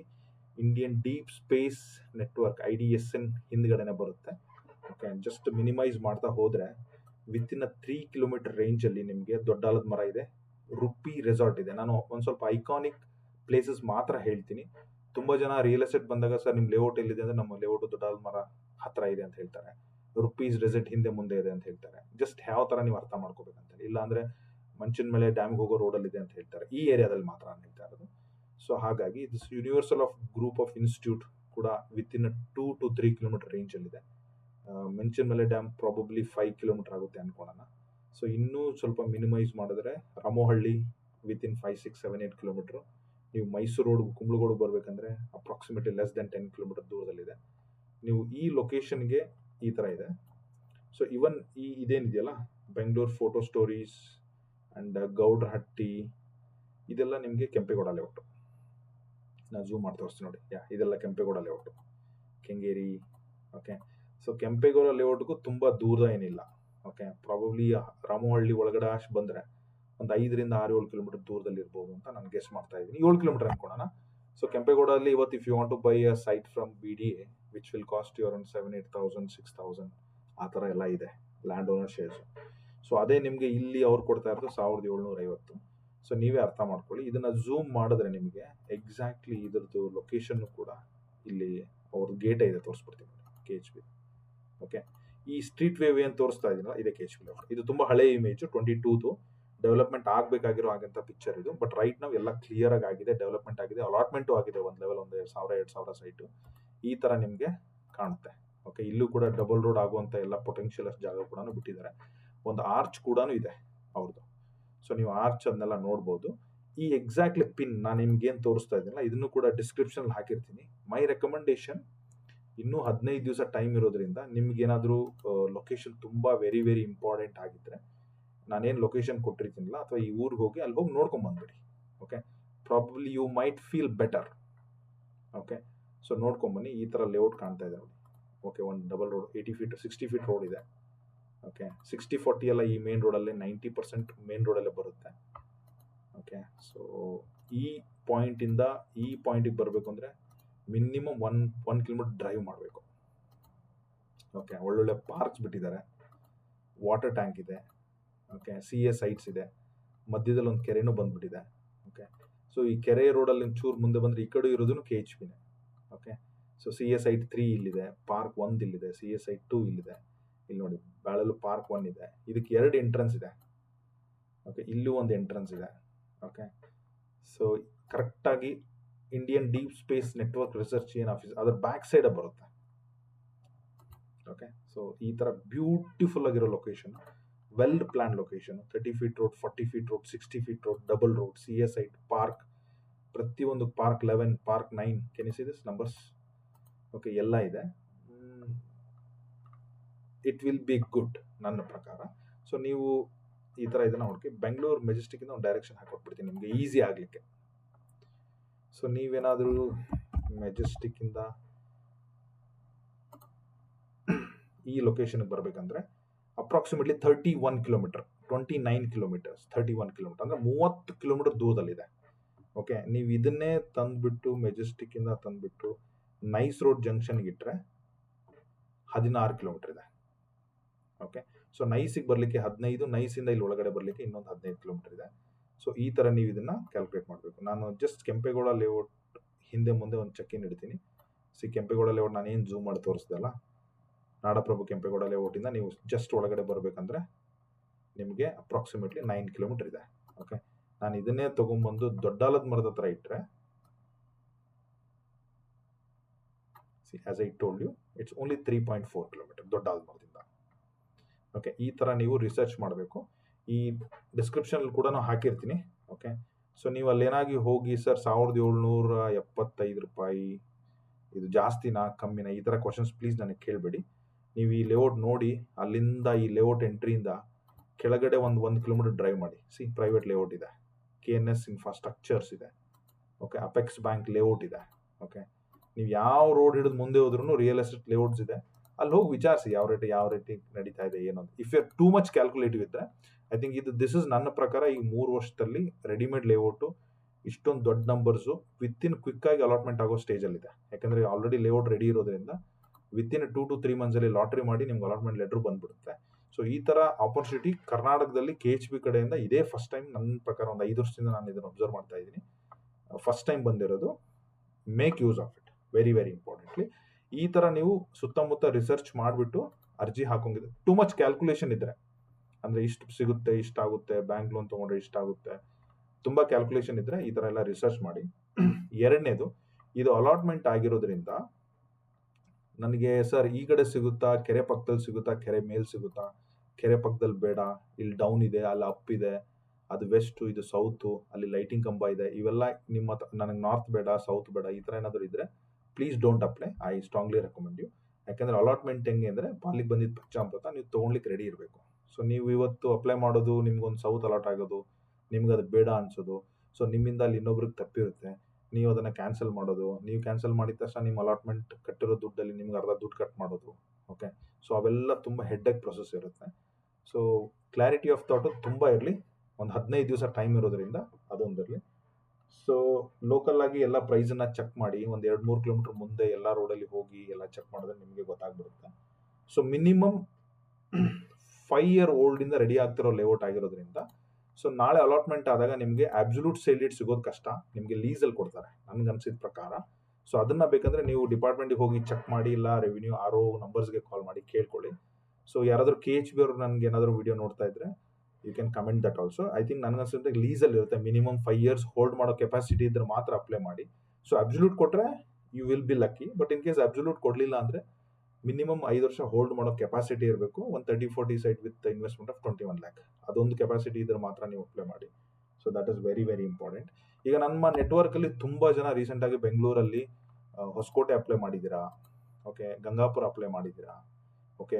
Indian deep space network I D S N ಹಿಂದ್ಗಡೆನೆ ಬರುತ್ತೆ. ಓಕೆ ಜಸ್ಟ್ ಮಿನಿಮೈಸ್ ಮಾಡ್ತಾ ಹೋದರೆ ವಿತಿನ್ ಅ ತ್ರೀ ಕಿಲೋಮೀಟರ್ ರೇಂಜಲ್ಲಿ ನಿಮಗೆ ದೊಡ್ಡಾಲದ ಮರ ಇದೆ. ರುಪ್ಪಿ ರೆಸಾರ್ಟ್ ಇದೆ. ನಾನು ಒಂದು ಸ್ವಲ್ಪ ಐಕಾನಿಕ್ ಪ್ಲೇಸಸ್ ಮಾತ್ರ ಹೇಳ್ತೀನಿ. ತುಂಬ ಜನ ರಿಯಲ್ ಎಸ್ಟೇಟ್ ಬಂದಾಗ, ಸರ್ ನಿಮ್ಮ ಲೇಔಟ್ ಎಲ್ಲಿದೆ ಅಂದರೆ ನಮ್ಮ ಲೇಔಟ್ ದೊಡ್ಡಾಲದ ಮರ ಹತ್ರ ಇದೆ ಅಂತ ಹೇಳ್ತಾರೆ. ರುಪೀಸ್ ರೆಸಾರ್ಟ್ ಹಿಂದೆ ಮುಂದೆ ಇದೆ ಅಂತ ಹೇಳ್ತಾರೆ. ಜಸ್ಟ್ ಯಾವ ಥರ ನೀವು ಅರ್ಥ ಮಾಡ್ಕೋಬೇಕಂತ ಇಲ್ಲ ಅಂದರೆ ಮಂಚಿನ ಮೇಲೆ ಡ್ಯಾಮ್ಗೆ ಹೋಗೋ ರೋಡಲ್ಲಿದೆ ಅಂತ ಹೇಳ್ತಾರೆ. ಈ ಏರಿಯಾದಲ್ಲಿ ಮಾತ್ರ ಅಂತ ಹೇಳ್ತಾ ಇರೋದು. ಸೊ ಹಾಗಾಗಿ this universal of group of institute ಕೂಡ within two to three kilometre ರೇಂಜಲ್ಲಿದೆ ಮೆಂಚಿನ ಮೇಲೆ ಡ್ಯಾಮ್ ಪ್ರಾಬಬ್ಲಿ ಫೈವ್ ಕಿಲೋಮೀಟರ್ ಆಗುತ್ತೆ ಅನ್ಕೊಳ್ಳೋಣ. ಸೊ ಇನ್ನೂ ಸ್ವಲ್ಪ ಮಿನಿಮೈಸ್ ಮಾಡಿದ್ರೆ Ramohalli within five six seven eight kilometre ನೀವು ಮೈಸೂರು ರೋಡ್ ಕುಂಬ್ಳಗೋಡು ಬರಬೇಕಂದ್ರೆ approximately less than ten kilometre ದೂರದಲ್ಲಿದೆ. ನೀವು ಈ ಲೊಕೇಶನ್ಗೆ ಈ ಥರ ಇದೆ. ಸೊ ಇವನ್ ಈ ಇದೇನಿದೆಯಲ್ಲ? ಬೆಂಗಳೂರು ಫೋಟೋ ಸ್ಟೋರೀಸ್ ಆ್ಯಂಡ್ ಗೌಡ್ರ ಹಟ್ಟಿ ಇದೆಲ್ಲ ನಿಮಗೆ ಕೆಂಪೇಗೌಡ ಲೇಔಟು ನಾನು ಝೂಮ್ ಮಾಡ್ತೋರ್ಸ್ತೀನಿ ನೋಡಿ. ಯಾ, ಇದೆಲ್ಲ Kempegowda layout Kengeri okay so Kempegowda ಲೇಔಟ್ಗೂ ತುಂಬ ದೂರ ಏನಿಲ್ಲ. ಓಕೆ ಪ್ರಾಬಬ್ಲಿ ರಾಮಹಳ್ಳಿ ಒಳಗಡೆ ಅಷ್ಟು ಬಂದರೆ ಒಂದು ಐದರಿಂದ ಆರು ಏಳು ಕಿಲೋಮೀಟರ್ ದೂರದಲ್ಲಿ ಇರ್ಬೋದು ಅಂತ ನಾನು ಗೆಸ್ ಮಾಡ್ತಾ ಇದ್ದೀನಿ. ಏಳು ಕಿಲೋಮೀಟರ್ ಅನ್ಕೊಳ್ಳೋಣ ಸೊ ಕೆಂಪೇಗೌಡಲ್ಲಿ ಇವತ್ತು if you want to buy a site from B D A which will cost you around seven eight thousand six thousand ಆ ಥರ ಎಲ್ಲ ಇದೆ ಲ್ಯಾಂಡ್ ಓನರ್ ಶೇರ್ಸ್ ಸೊ ಅದೇ ನಿಮಗೆ ಇಲ್ಲಿ ಅವ್ರು ಕೊಡ್ತಾ ಇರೋದು ಸಾವಿರದ ಏಳ್ನೂರ ಐವತ್ತು. ಸೊ ನೀವೇ ಅರ್ಥ ಮಾಡ್ಕೊಳ್ಳಿ. ಇದನ್ನು ಝೂಮ್ ಮಾಡಿದ್ರೆ ನಿಮಗೆ ಎಕ್ಸಾಕ್ಟ್ಲಿ ಇದ್ರದ್ದು ಲೊಕೇಶನ್ನು ಕೂಡ ಇಲ್ಲಿ ಅವ್ರದ್ದು ಗೇಟೇ ಇದೆ, ತೋರಿಸ್ಬಿಡ್ತೀನಿ. ಕೆ ಎಚ್ ಬಿ ಓಕೆ ಈ ಸ್ಟ್ರೀಟ್ ವೇವ್ ಏನು ತೋರಿಸ್ತಾ ಇದೀನೋ ಇದಕ್ಕೆ ಬಿ ಇದು ತುಂಬ ಹಳೆ ಇಮೇಜ್ ಟ್ವೆಂಟಿ ಟೂದು ಡೆವಲಪ್ಮೆಂಟ್ ಆಗಬೇಕಾಗಿರೋ ಹಾಗಂತ ಪಿಕ್ಚರ್ ಇದು. ಬಟ್ ರೈಟ್ ನಾವು ಎಲ್ಲ ಕ್ಲಿಯರ್ ಆಗಿ ಆಗಿದೆ ಡೆವಲಪ್ಮೆಂಟ್ ಆಗಿದೆ ಅಲಾಟ್ಮೆಂಟು ಆಗಿದೆ ಒಂದು ಲೆವೆಲ್ ಒಂದು ಸಾವಿರ, ಎರಡು ಸಾವಿರ ಸೈಟು ಈ ಥರ ನಿಮಗೆ ಕಾಣುತ್ತೆ. ಓಕೆ ಇಲ್ಲೂ ಕೂಡ ಡಬಲ್ ರೋಡ್ ಆಗುವಂಥ ಎಲ್ಲ ಪೊಟೆನ್ಷಿಯಲ್ ಜಾಗ ಕೂಡ ಬಿಟ್ಟಿದ್ದಾರೆ. ಒಂದು ಆರ್ಚ್ ಕೂಡ ಇದೆ ಅವ್ರದ್ದು ಸೊ ನೀವು ಆರ್ಚ್ ಅದನ್ನೆಲ್ಲ ನೋಡ್ಬೋದು. ಈ ಎಕ್ಸಾಕ್ಟ್ಲಿ ಪಿನ್ ನಾನು ನಿಮ್ಗೆ ಏನು ತೋರಿಸ್ತಾ ಇದ್ದೀನಲ್ಲ ಇದನ್ನು ಕೂಡ ಡಿಸ್ಕ್ರಿಪ್ಷನ್ ಹಾಕಿರ್ತೀನಿ. ಮೈ ರೆಕಮೆಂಡೇಶನ್ ಇನ್ನೂ ಹದಿನೈದು ದಿವಸ ಟೈಮ್ ಇರೋದ್ರಿಂದ ನಿಮ್ಗೇನಾದರೂ ಲೊಕೇಶನ್ ತುಂಬ ವೆರಿ ವೆರಿ ಇಂಪಾರ್ಟೆಂಟ್ ಆಗಿದ್ದರೆ ನಾನೇನು ಲೊಕೇಶನ್ ಕೊಟ್ಟಿರ್ತೀನಲ್ಲ ಅಥವಾ ಈ ಊರಿಗೆ ಹೋಗಿ ಅಲ್ಲಿ ಹೋಗಿ ನೋಡ್ಕೊಂಬಂದ್ಬಿಡಿ okay probably you might feel better okay so ನೋಡ್ಕೊಂಬನ್ನಿ ಈ ಥರ ಲೇಔಟ್ ಕಾಣ್ತಾ ಇದೆ ಓಕೆ ಒಂದು double road eighty feet sixty feet road ಇದೆ ಓಕೆ ಸಿಕ್ಸ್ಟಿ ಫೋರ್ಟಿ ಎಲ್ಲ ಈ ಮೇನ್ ರೋಡಲ್ಲೇ ನೈಂಟಿ ಪರ್ಸೆಂಟ್ ಮೇನ್ ರೋಡಲ್ಲೇ ಬರುತ್ತೆ ಓಕೆ ಸೊ ಈ ಪಾಯಿಂಟಿಂದ ಈ ಪಾಯಿಂಟಿಗೆ ಬರಬೇಕು ಅಂದರೆ minimum one one kilometre drive ಮಾಡಬೇಕು. ಓಕೆ ಒಳ್ಳೊಳ್ಳೆ ಪಾರ್ಕ್ಸ್ ಬಿಟ್ಟಿದ್ದಾರೆ. ವಾಟರ್ ಟ್ಯಾಂಕ್ ಇದೆ. ಓಕೆ ಸಿ ಎ ಸೈಟ್ಸ್ ಇದೆ. ಮಧ್ಯದಲ್ಲಿ ಒಂದು ಕೆರೆನೂ ಬಂದ್ಬಿಟ್ಟಿದೆ. ಓಕೆ ಸೊ ಈ ಕೆರೆ ರೋಡಲ್ಲಿ ಚೂರು ಮುಂದೆ ಬಂದರೆ ಈ ಕಡೆ ಇರೋದು K H ಪಿನೇ okay so C A site three ಇಲ್ಲಿದೆ ಪಾರ್ಕ್ ಒಂದು ಇಲ್ಲಿದೆ ಸಿ ಎ ಸೈಟ್ ಟೂ ಇಲ್ಲಿದೆ. ಇಲ್ಲಿ ನೋಡಿ ಬಾಳಲು ಪಾರ್ಕ್ ಒನ್ ಇದೆ. ಇದಕ್ಕೆ ಎರಡು ಎಂಟ್ರೆನ್ಸ್ ಇದೆ. ಓಕೆ ಇಲ್ಲೂ ಒಂದು ಎಂಟ್ರೆನ್ಸ್ ಇದೆ. ಓಕೆ ಸೊ ಕರೆಕ್ಟಾಗಿ Indian deep space network research ಏನು ಆಫೀಸ್ ಅದರ ಬ್ಯಾಕ್ ಸೈಡ್ ಬರುತ್ತೆ. ಓಕೆ ಸೊ ಈ ಥರ ಬ್ಯೂಟಿಫುಲ್ ಆಗಿರೋ location well plan location thirty feet road forty feet road sixty feet road double road C S eight park ಪ್ರತಿಯೊಂದು park eleven park nine ಕೆನಿಸಿ this numbers okay ಎಲ್ಲ ಇದೆ. It will be good ನನ್ನ ಪ್ರಕಾರ. So ನೀವು ಈ ಥರ ಇದನ್ನು ಹುಡುಕಿ ಬೆಂಗಳೂರು ಮೆಜೆಸ್ಟಿಕ್ಕಿಂದ ಒಂದು ಡೈರೆಕ್ಷನ್ ಹಾಕೊಟ್ಬಿಡ್ತೀನಿ ನಿಮಗೆ ಈಸಿ ಆಗಲಿಕ್ಕೆ. ಸೊ ನೀವೇನಾದರೂ ಮೆಜೆಸ್ಟಿಕ್ಕಿಂದ ಈ ಲೊಕೇಶನ್ಗೆ ಬರಬೇಕಂದ್ರೆ approximately thirty one kilometre twenty nine kilometres thirty one kilometre ಅಂದರೆ ಮೂವತ್ತು ಕಿಲೋಮೀಟರ್ ದೂರದಲ್ಲಿದೆ. ಓಕೆ ನೀವು ಇದನ್ನೇ ತಂದುಬಿಟ್ಟು ಮೆಜೆಸ್ಟಿಕ್ಕಿಂದ ತಂದುಬಿಟ್ಟು ನೈಸ್ ರೋಡ್ ಜಂಕ್ಷನ್ಗೆ ಇಟ್ಟರೆ ಹದಿನಾರು ಕಿಲೋಮೀಟರ್ ಇದೆ. ಓಕೆ ಸೊ ನೈಸಿಗೆ ಬರಲಿಕ್ಕೆ ಹದಿನೈದು ನೈಸಿಂದ ಇಲ್ಲಿ ಒಳಗಡೆ ಬರಲಿಕ್ಕೆ ಇನ್ನೊಂದು ಹದಿನೈದು ಕಿಲೋಮೀಟರ್ ಇದೆ. ಸೊ ಈ ಥರ ನೀವು ಇದನ್ನು ಕ್ಯಾಲ್ಕುಲೇಟ್ ಮಾಡಬೇಕು. ನಾನು ಜಸ್ಟ್ ಕೆಂಪೇಗೌಡ ಲೇಔಟ್ ಹಿಂದೆ ಮುಂದೆ ಒಂದು ಚೆಕ್ಕಿನ ಇಡ್ತೀನಿ. ಸಿ ಕೆಂಪೇಗೌಡ ಲೇಔಟ್ ನಾನೇನು ಝೂಮ್ ಮಾಡಿ ತೋರಿಸ್ದಲ್ಲ ನಾಡಪ್ರಭು ಕೆಂಪೇಗೌಡ ಲೇಔಟಿಂದ ನೀವು ಜಸ್ಟ್ ಒಳಗಡೆ ಬರಬೇಕಂದ್ರೆ ನಿಮಗೆ ಅಪ್ರಾಕ್ಸಿಮೇಟ್ಲಿ ನೈನ್ ಕಿಲೋಮೀಟರ್ ಇದೆ. ಓಕೆ ನಾನು ಇದನ್ನೇ ತೊಗೊಂಬಂದು ದೊಡ್ಡಾಲದ ಮರದ ಹತ್ರ ಇಟ್ಟರೆ see as I told you it's only three point four kilometre ದೊಡ್ಡಾಲದ ಮರದಿಂದ. ಓಕೆ ಈ ಥರ ನೀವು ರಿಸರ್ಚ್ ಮಾಡಬೇಕು. ಈ ಡಿಸ್ಕ್ರಿಪ್ಷನಲ್ಲಿ ಕೂಡ ಹಾಕಿರ್ತೀನಿ ಓಕೆ ಸೊ ನೀವು ಅಲ್ಲೇನಾಗಿ ಹೋಗಿ, ಸರ್, ಸಾವಿರದ ಏಳ್ನೂರ ಎಪ್ಪತ್ತೈದು ರೂಪಾಯಿ, ಇದು ಜಾಸ್ತಿನಾ, ಕಮ್ಮಿನಾ? ಈ ಥರ ಕ್ವಶನ್ಸ್ ಪ್ಲೀಸ್ ನನಗೆ ಕೇಳಬೇಡಿ. ನೀವು ಈ ಲೇಔಟ್ ನೋಡಿ, ಅಲ್ಲಿಂದ ಈ ಲೇಔಟ್ ಎಂಟ್ರಿಯಿಂದ ಕೆಳಗಡೆ ಒಂದು ಒಂದು ಕಿಲೋಮೀಟರ್ ಡ್ರೈವ್ ಮಾಡಿ. ಸಿ ಪ್ರೈವೇಟ್ ಲೇಔಟ್ ಇದೆ. ಕೆ ಎನ್ ಎಸ್ ಇನ್ಫ್ರಾಸ್ಟ್ರಕ್ಚರ್ಸ್ ಇದೆ. ಓಕೆ ಅಪೆಕ್ಸ್ ಬ್ಯಾಂಕ್ ಲೇಔಟ್ ಇದೆ. ಓಕೆ ನೀವು ಯಾವ ರೋಡ್ ಹಿಡಿದು ಮುಂದೆ ಹೋದ್ರೂ ರಿಯಲ್ ಎಸ್ಟೇಟ್ ಲೇಔಟ್ಸ್ ಇದೆ. ಅಲ್ಲಿ ಹೋಗಿ ವಿಚಾರಿಸಿ ಯಾವ ರೇಟ್ ಯಾವ ರೇಟಿ ನಡೀತಾ ಇದೆ, ಏನು if you too much calculative ಇದ್ರೆ ಐ ಥಿಂಕ್ ಇದು ದಿಸ್ ಇಸ್ ನನ್ನ ಪ್ರಕಾರ ಈ ಮೂರು ವರ್ಷದಲ್ಲಿ ರೆಡಿಮೇಡ್ ಲೇಔಟು ಇಷ್ಟೊಂದು ದೊಡ್ಡ ನಂಬರ್ಸು ವಿತ್ ಇನ್ ಆಗಿ ಅಲಾಟ್ಮೆಂಟ್ ಆಗೋ ಸ್ಟೇಜಲ್ಲಿದೆ ಯಾಕಂದ್ರೆ ಆಲ್ರೆಡಿ ಲೇಔಟ್ ರೆಡಿ ಇರೋದ್ರಿಂದ with in two to three ಮಂತ್ಸಲ್ಲಿ ಲಾಟ್ರಿ ಮಾಡಿ ನಿಮ್ಗೆ ಅಲಾಟ್ಮೆಂಟ್ ಲೆಟ್ರ್ ಬಂದ್ಬಿಡುತ್ತೆ. ಸೊ ಈ ಥರ ಆಪರ್ಚುನಿಟಿ ಕರ್ನಾಟಕದಲ್ಲಿ ಕೆ ಎಚ್ ಬಿ ಕಡೆಯಿಂದ ಇದೇ ಫಸ್ಟ್ ಟೈಮ್ ನನ್ನ ಪ್ರಕಾರ ಒಂದು ಐದು ವರ್ಷದಿಂದ ನಾನು ಇದನ್ನು ಅಬ್ಸರ್ವ್ ಮಾಡ್ತಾ ಇದ್ದೀನಿ. ಫಸ್ಟ್ ಟೈಮ್ ಬಂದಿರೋದು make use of it very very importantly ಈ ಥರ ನೀವು ಸುತ್ತಮುತ್ತ ರಿಸರ್ಚ್ ಮಾಡಿಬಿಟ್ಟು ಅರ್ಜಿ ಹಾಕೋಂಗಿದೆ. ಟೂ ಮಚ್ ಕ್ಯಾಲ್ಕುಲೇಷನ್ ಇದ್ರೆ. ಅಂದರೆ ಇಷ್ಟು ಸಿಗುತ್ತೆ ಇಷ್ಟಾಗುತ್ತೆ ಬ್ಯಾಂಕ್ ಲೋನ್ ಇಷ್ಟ ಇಷ್ಟಾಗುತ್ತೆ ತುಂಬ ಕ್ಯಾಲ್ಕುಲೇಷನ್ ಇದ್ರೆ ಈ ಥರ ಎಲ್ಲ ರಿಸರ್ಚ್ ಮಾಡಿ. <clears throat> ಎರಡನೇದು, ಇದು ಅಲಾಟ್ಮೆಂಟ್ ಆಗಿರೋದ್ರಿಂದ ನನಗೆ, ಸರ್, ಈ ಕಡೆ ಸಿಗುತ್ತಾ? ಕೆರೆ ಪಕ್ಕದಲ್ಲಿ ಸಿಗುತ್ತಾ? ಕೆರೆ ಮೇಲ್ ಸಿಗುತ್ತಾ? ಕೆರೆ ಪಕ್ಕದಲ್ಲಿ ಬೇಡ. ಇಲ್ಲಿ ಡೌನ್ ಇದೆ, ಅಲ್ಲಿ ಅಪ್ ಇದೆ. ಅದು ವೆಸ್ಟ್ ಇದು ಸೌತು ಅಲ್ಲಿ ಲೈಟಿಂಗ್ ಕಂಬ ಇದೆ. ಇವೆಲ್ಲ ನಿಮ್ಮ ನನಗೆ ನಾರ್ತ್ ಬೇಡ ಸೌತ್ ಬೇಡ. ಈ ಥರ ಏನಾದರೂ ಇದ್ರೆ please don't apply I strongly recommend you ಯಾಕಂದ್ರೆ ಅಲಾಟ್ಮೆಂಟ್ ಹೆಂಗೆ ಅಂದರೆ ಪಾಲಿಗೆ ಬಂದಿದ್ದು ಪಂಚಾಮೃತ ನೀವು ತೊಗೊಳ್ಲಿಕ್ಕೆ ರೆಡಿ ಇರಬೇಕು. ಸೊ ನೀವು ಇವತ್ತು ಅಪ್ಲೈ ಮಾಡೋದು ನಿಮ್ಗೊಂದು ಸೌತ್ ಅಲಾಟ್ ಆಗೋದು, ನಿಮ್ಗೆ ಅದು ಬೇಡ ಅನ್ಸೋದು. ಸೊ ನಿಮ್ಮಿಂದ ಅಲ್ಲಿ ಇನ್ನೊಬ್ರಿಗೆ ತಪ್ಪಿರುತ್ತೆ. ನೀವು ಅದನ್ನು ಕ್ಯಾನ್ಸಲ್ ಮಾಡೋದು. ನೀವು ಕ್ಯಾನ್ಸಲ್ ಮಾಡಿದ ತಕ್ಷಣ ನಿಮ್ಮ ಅಲಾಟ್ಮೆಂಟ್ ಕಟ್ಟಿರೋ ದುಡ್ಡಲ್ಲಿ ನಿಮ್ಗೆ ಅರ್ಧ ದುಡ್ಡು ಕಟ್ ಮಾಡೋದು. ಓಕೆ ಸೊ ಅವೆಲ್ಲ ತುಂಬ ಹೆಡ್ಡಾಗಿ ಪ್ರೊಸೆಸ್ ಇರುತ್ತೆ. ಸೊ ಕ್ಲಾರಿಟಿ ಆಫ್ ಥಾಟು ತುಂಬ ಇರಲಿ. ಒಂದು ಹದಿನೈದು ದಿವಸ ಟೈಮ್ ಇರೋದ್ರಿಂದ ಅದೊಂದಿರಲಿ ಸೊ ಲೋಕಲ್ ಆಗಿ ಎಲ್ಲ ಪ್ರೈಸನ್ನ ಚೆಕ್ ಮಾಡಿ ಒಂದು ಎರಡು ಮೂರು ಕಿಲೋಮೀಟರ್ ಮುಂದೆ ಎಲ್ಲ ರೋಡಲ್ಲಿ ಹೋಗಿ ಎಲ್ಲ ಚೆಕ್ ಮಾಡಿದ್ರೆ ನಿಮಗೆ ಗೊತ್ತಾಗ್ಬಿಡುತ್ತೆ. ಸೊ ಮಿನಿಮಮ್ ಫೈವ್ ಇಯರ್ ಓಲ್ಡಿಂದ ರೆಡಿ ಆಗ್ತಿರೋ ಲೇಔಟ್ ಆಗಿರೋದ್ರಿಂದ ಸೊ ನಾಳೆ ಅಲಾಟ್ಮೆಂಟ್ ಆದಾಗ ನಿಮಗೆ ಅಬ್ಸಲ್ಯೂಟ್ ಸೇಲ್ ಡೇಟ್ ಸಿಗೋದು ಕಷ್ಟ. ನಿಮಗೆ ಲೀಸಲ್ಲಿ ಕೊಡ್ತಾರೆ, ನನ್ಗೆ ಅನ್ಸಿದ ಪ್ರಕಾರ. ಸೊ ಅದನ್ನ ಬೇಕಂದ್ರೆ ನೀವು ಡಿಪಾರ್ಟ್ಮೆಂಟ್ಗೆ ಹೋಗಿ ಚೆಕ್ ಮಾಡಿ ಇಲ್ಲ ರೆವಿನ್ಯೂ ಆರೋ ನಂಬರ್ಸ್ಗೆ ಕಾಲ್ ಮಾಡಿ ಕೇಳ್ಕೊಳ್ಳಿ. ಸೊ ಯಾರಾದರೂ ಕೆ ಎಚ್ ಬಿ ಅವರು ನನಗೆ ಏನಾದರೂ ವಿಡಿಯೋ ನೋಡ್ತಾ ಇದ್ರೆ you can comment that also I think ನನಗೆ ಅನ್ಸುತ್ತೆ ಲೀಸಲ್ಲಿ ಇರುತ್ತೆ. ಮಿನಿಮಮ್ ಫೈವ್ ಇಯರ್ಸ್ ಹೋಲ್ಡ್ ಮಾಡೋ ಕೆಪಾಸಿಟಿ ಇದ್ರೆ ಮಾತ್ರ ಅಪ್ಲೈ ಮಾಡಿ. ಸೊ ಅಬ್ಸಲ್ಯೂಟ್ ಕೊಟ್ಟರೆ you will be lucky but in case absolute ಕೊಡಲಿಲ್ಲ ಅಂದರೆ ಮಿನಿಮಮ್ ಐದು ವರ್ಷ ಹೋಲ್ಡ್ ಮಾಡೋ ಕೆಪಾಸಿಟಿ ಇರಬೇಕು. ಒಂದು thirty forty site with investment of twenty one lakh ಅದೊಂದು ಕೆಪಾಸಿಟಿ ಇದ್ರೆ ಮಾತ್ರ ನೀವು ಅಪ್ಲೈ ಮಾಡಿ. So that is very very important ಈಗ ನಮ್ಮ ನೆಟ್ವರ್ಕಲ್ಲಿ ತುಂಬ ಜನ ರೀಸೆಂಟಾಗಿ ಬೆಂಗಳೂರಲ್ಲಿ ಹೊಸಕೋಟೆ ಅಪ್ಲೈ ಮಾಡಿದ್ದೀರಾ? ಓಕೆ ಗಂಗಾಪುರ ಅಪ್ಲೈ ಮಾಡಿದ್ದೀರಾ? ಓಕೆ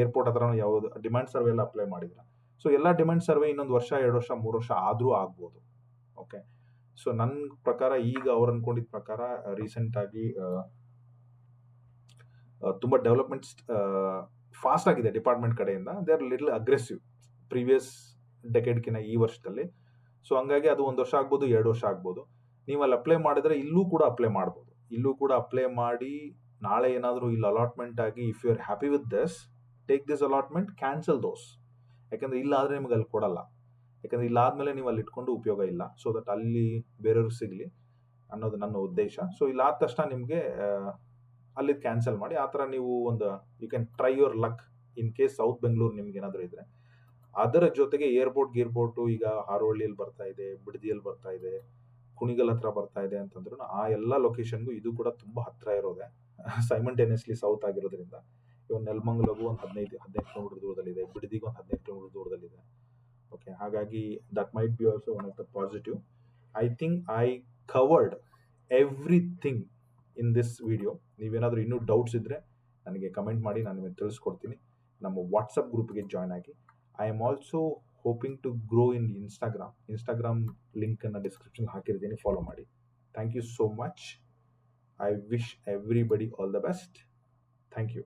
ಏರ್ಪೋರ್ಟ್ ಹತ್ರ ಯಾವುದು ಡಿಮ್ಯಾಂಡ್ ಸರ್ವೆ ಎಲ್ಲ ಅಪ್ಲೈ ಮಾಡಿದ್ದೀರಾ? ಸೊ ಎಲ್ಲ ಡಿಮ್ಯಾಂಡ್ ಸರ್ವೆ ಇನ್ನೊಂದು ವರ್ಷ, ಎರಡು ವರ್ಷ, ಮೂರು ವರ್ಷ ಆದರೂ ಆಗ್ಬೋದು. ಓಕೆ ಸೊ ನನ್ನ ಪ್ರಕಾರ ಈಗ ಅವ್ರು ಅನ್ಕೊಂಡಿದ್ದ ಪ್ರಕಾರ ರೀಸೆಂಟಾಗಿ ತುಂಬ ಡೆವಲಪ್ಮೆಂಟ್ಸ್ ಫಾಸ್ಟ್ ಆಗಿದೆ ಡಿಪಾರ್ಟ್ಮೆಂಟ್ ಕಡೆಯಿಂದ. They are little aggressive previous ಡೆಕೆಡ್ಕಿನ ಈ ವರ್ಷದಲ್ಲಿ. ಸೊ ಹಂಗಾಗಿ ಅದು ಒಂದು ವರ್ಷ ಆಗ್ಬೋದು, ಎರಡು ವರ್ಷ ಆಗ್ಬೋದು. ನೀವು ಅಲ್ಲಿ ಅಪ್ಲೈ ಮಾಡಿದ್ರೆ ಇಲ್ಲೂ ಕೂಡ ಅಪ್ಲೈ ಮಾಡ್ಬೋದು. ಇಲ್ಲೂ ಕೂಡ ಅಪ್ಲೈ ಮಾಡಿ, ನಾಳೆ ಏನಾದರೂ ಇಲ್ಲಿ ಅಲಾಟ್ಮೆಂಟ್ ಆಗಿ if you are happy with this take this allotment cancel those ಯಾಕಂದ್ರೆ ಇಲ್ಲ ಆದ್ರೆ ನಿಮಗೆ ಅಲ್ಲಿ ಕೊಡಲ್ಲ. ಯಾಕಂದ್ರೆ ಇಲ್ಲ ಆದ್ಮೇಲೆ ನೀವು ಅಲ್ಲಿ ಇಟ್ಕೊಂಡು ಉಪಯೋಗ ಇಲ್ಲ. ಸೊ ದಟ್ ಅಲ್ಲಿ ಬೇರೆಯವ್ರಿಗೆ ಸಿಗಲಿ ಅನ್ನೋದು ನನ್ನ ಉದ್ದೇಶ. ಸೊ ಇಲ್ಲಾದ ತಕ್ಷಣ ನಿಮಗೆ ಅಲ್ಲಿ ಕ್ಯಾನ್ಸಲ್ ಮಾಡಿ ಆ ಥರ ನೀವು ಒಂದು you can try your luck in case south Bengaluru ನಿಮ್ಗೆ ಏನಾದರೂ ಇದ್ರೆ. ಅದರ ಜೊತೆಗೆ ಏರ್ಪೋರ್ಟ್ ಗೀರ್ಪೋರ್ಟು ಈಗ ಹಾರೋಹಳ್ಳಿಯಲ್ಲಿ ಬರ್ತಾ ಇದೆ, ಬಿಡದಿಯಲ್ಲಿ ಬರ್ತಾ ಇದೆ, ಕುಣಿಗಲ್ ಹತ್ರ ಬರ್ತಾ ಇದೆ ಅಂತಂದ್ರೂ ಆ ಎಲ್ಲ ಲೊಕೇಶನ್ಗೂ ಇದು ಕೂಡ ತುಂಬ ಹತ್ರ ಇರೋದೆ. <laughs> ಸೈಮಂಟೇನಿಯಸ್ಲಿ ಸೌತ್ ಆಗಿರೋದ್ರಿಂದ. ಇವಾಗ ನೆಲಮಂಗಲಗೂ ಒಂದು ಹದಿನೈದು ಹದಿನೈದು ಕಿಲೋಮೀಟರ್ ದೂರದಲ್ಲಿದೆ. ಬಿಡದಿಗೆ ಒಂದು ಹದಿನೈದು ಕಿಲೋಮೀಟರ್ ದೂರದಲ್ಲಿದೆ. ಓಕೆ ಹಾಗಾಗಿ that might be also one of the positive I think I covered everything in this video ನೀವೇನಾದರೂ ಇನ್ನೂ ಡೌಟ್ಸ್ ಇದ್ದರೆ ನನಗೆ ಕಮೆಂಟ್ ಮಾಡಿ, ನಾನು ನಿಮಗೆ ತಿಳಿಸ್ಕೊಡ್ತೀನಿ. ನಮ್ಮ ವಾಟ್ಸಪ್ ಗ್ರೂಪ್ಗೆ ಜಾಯ್ನ್ ಆಗಿ. I am also hoping to grow in Instagram Instagram ಲಿಂಕನ್ನು ಡಿಸ್ಕ್ರಿಪ್ಷನ್ ಹಾಕಿರ್ತೀನಿ ಫಾಲೋ ಮಾಡಿ. Thank you so much I wish everybody all the best thank you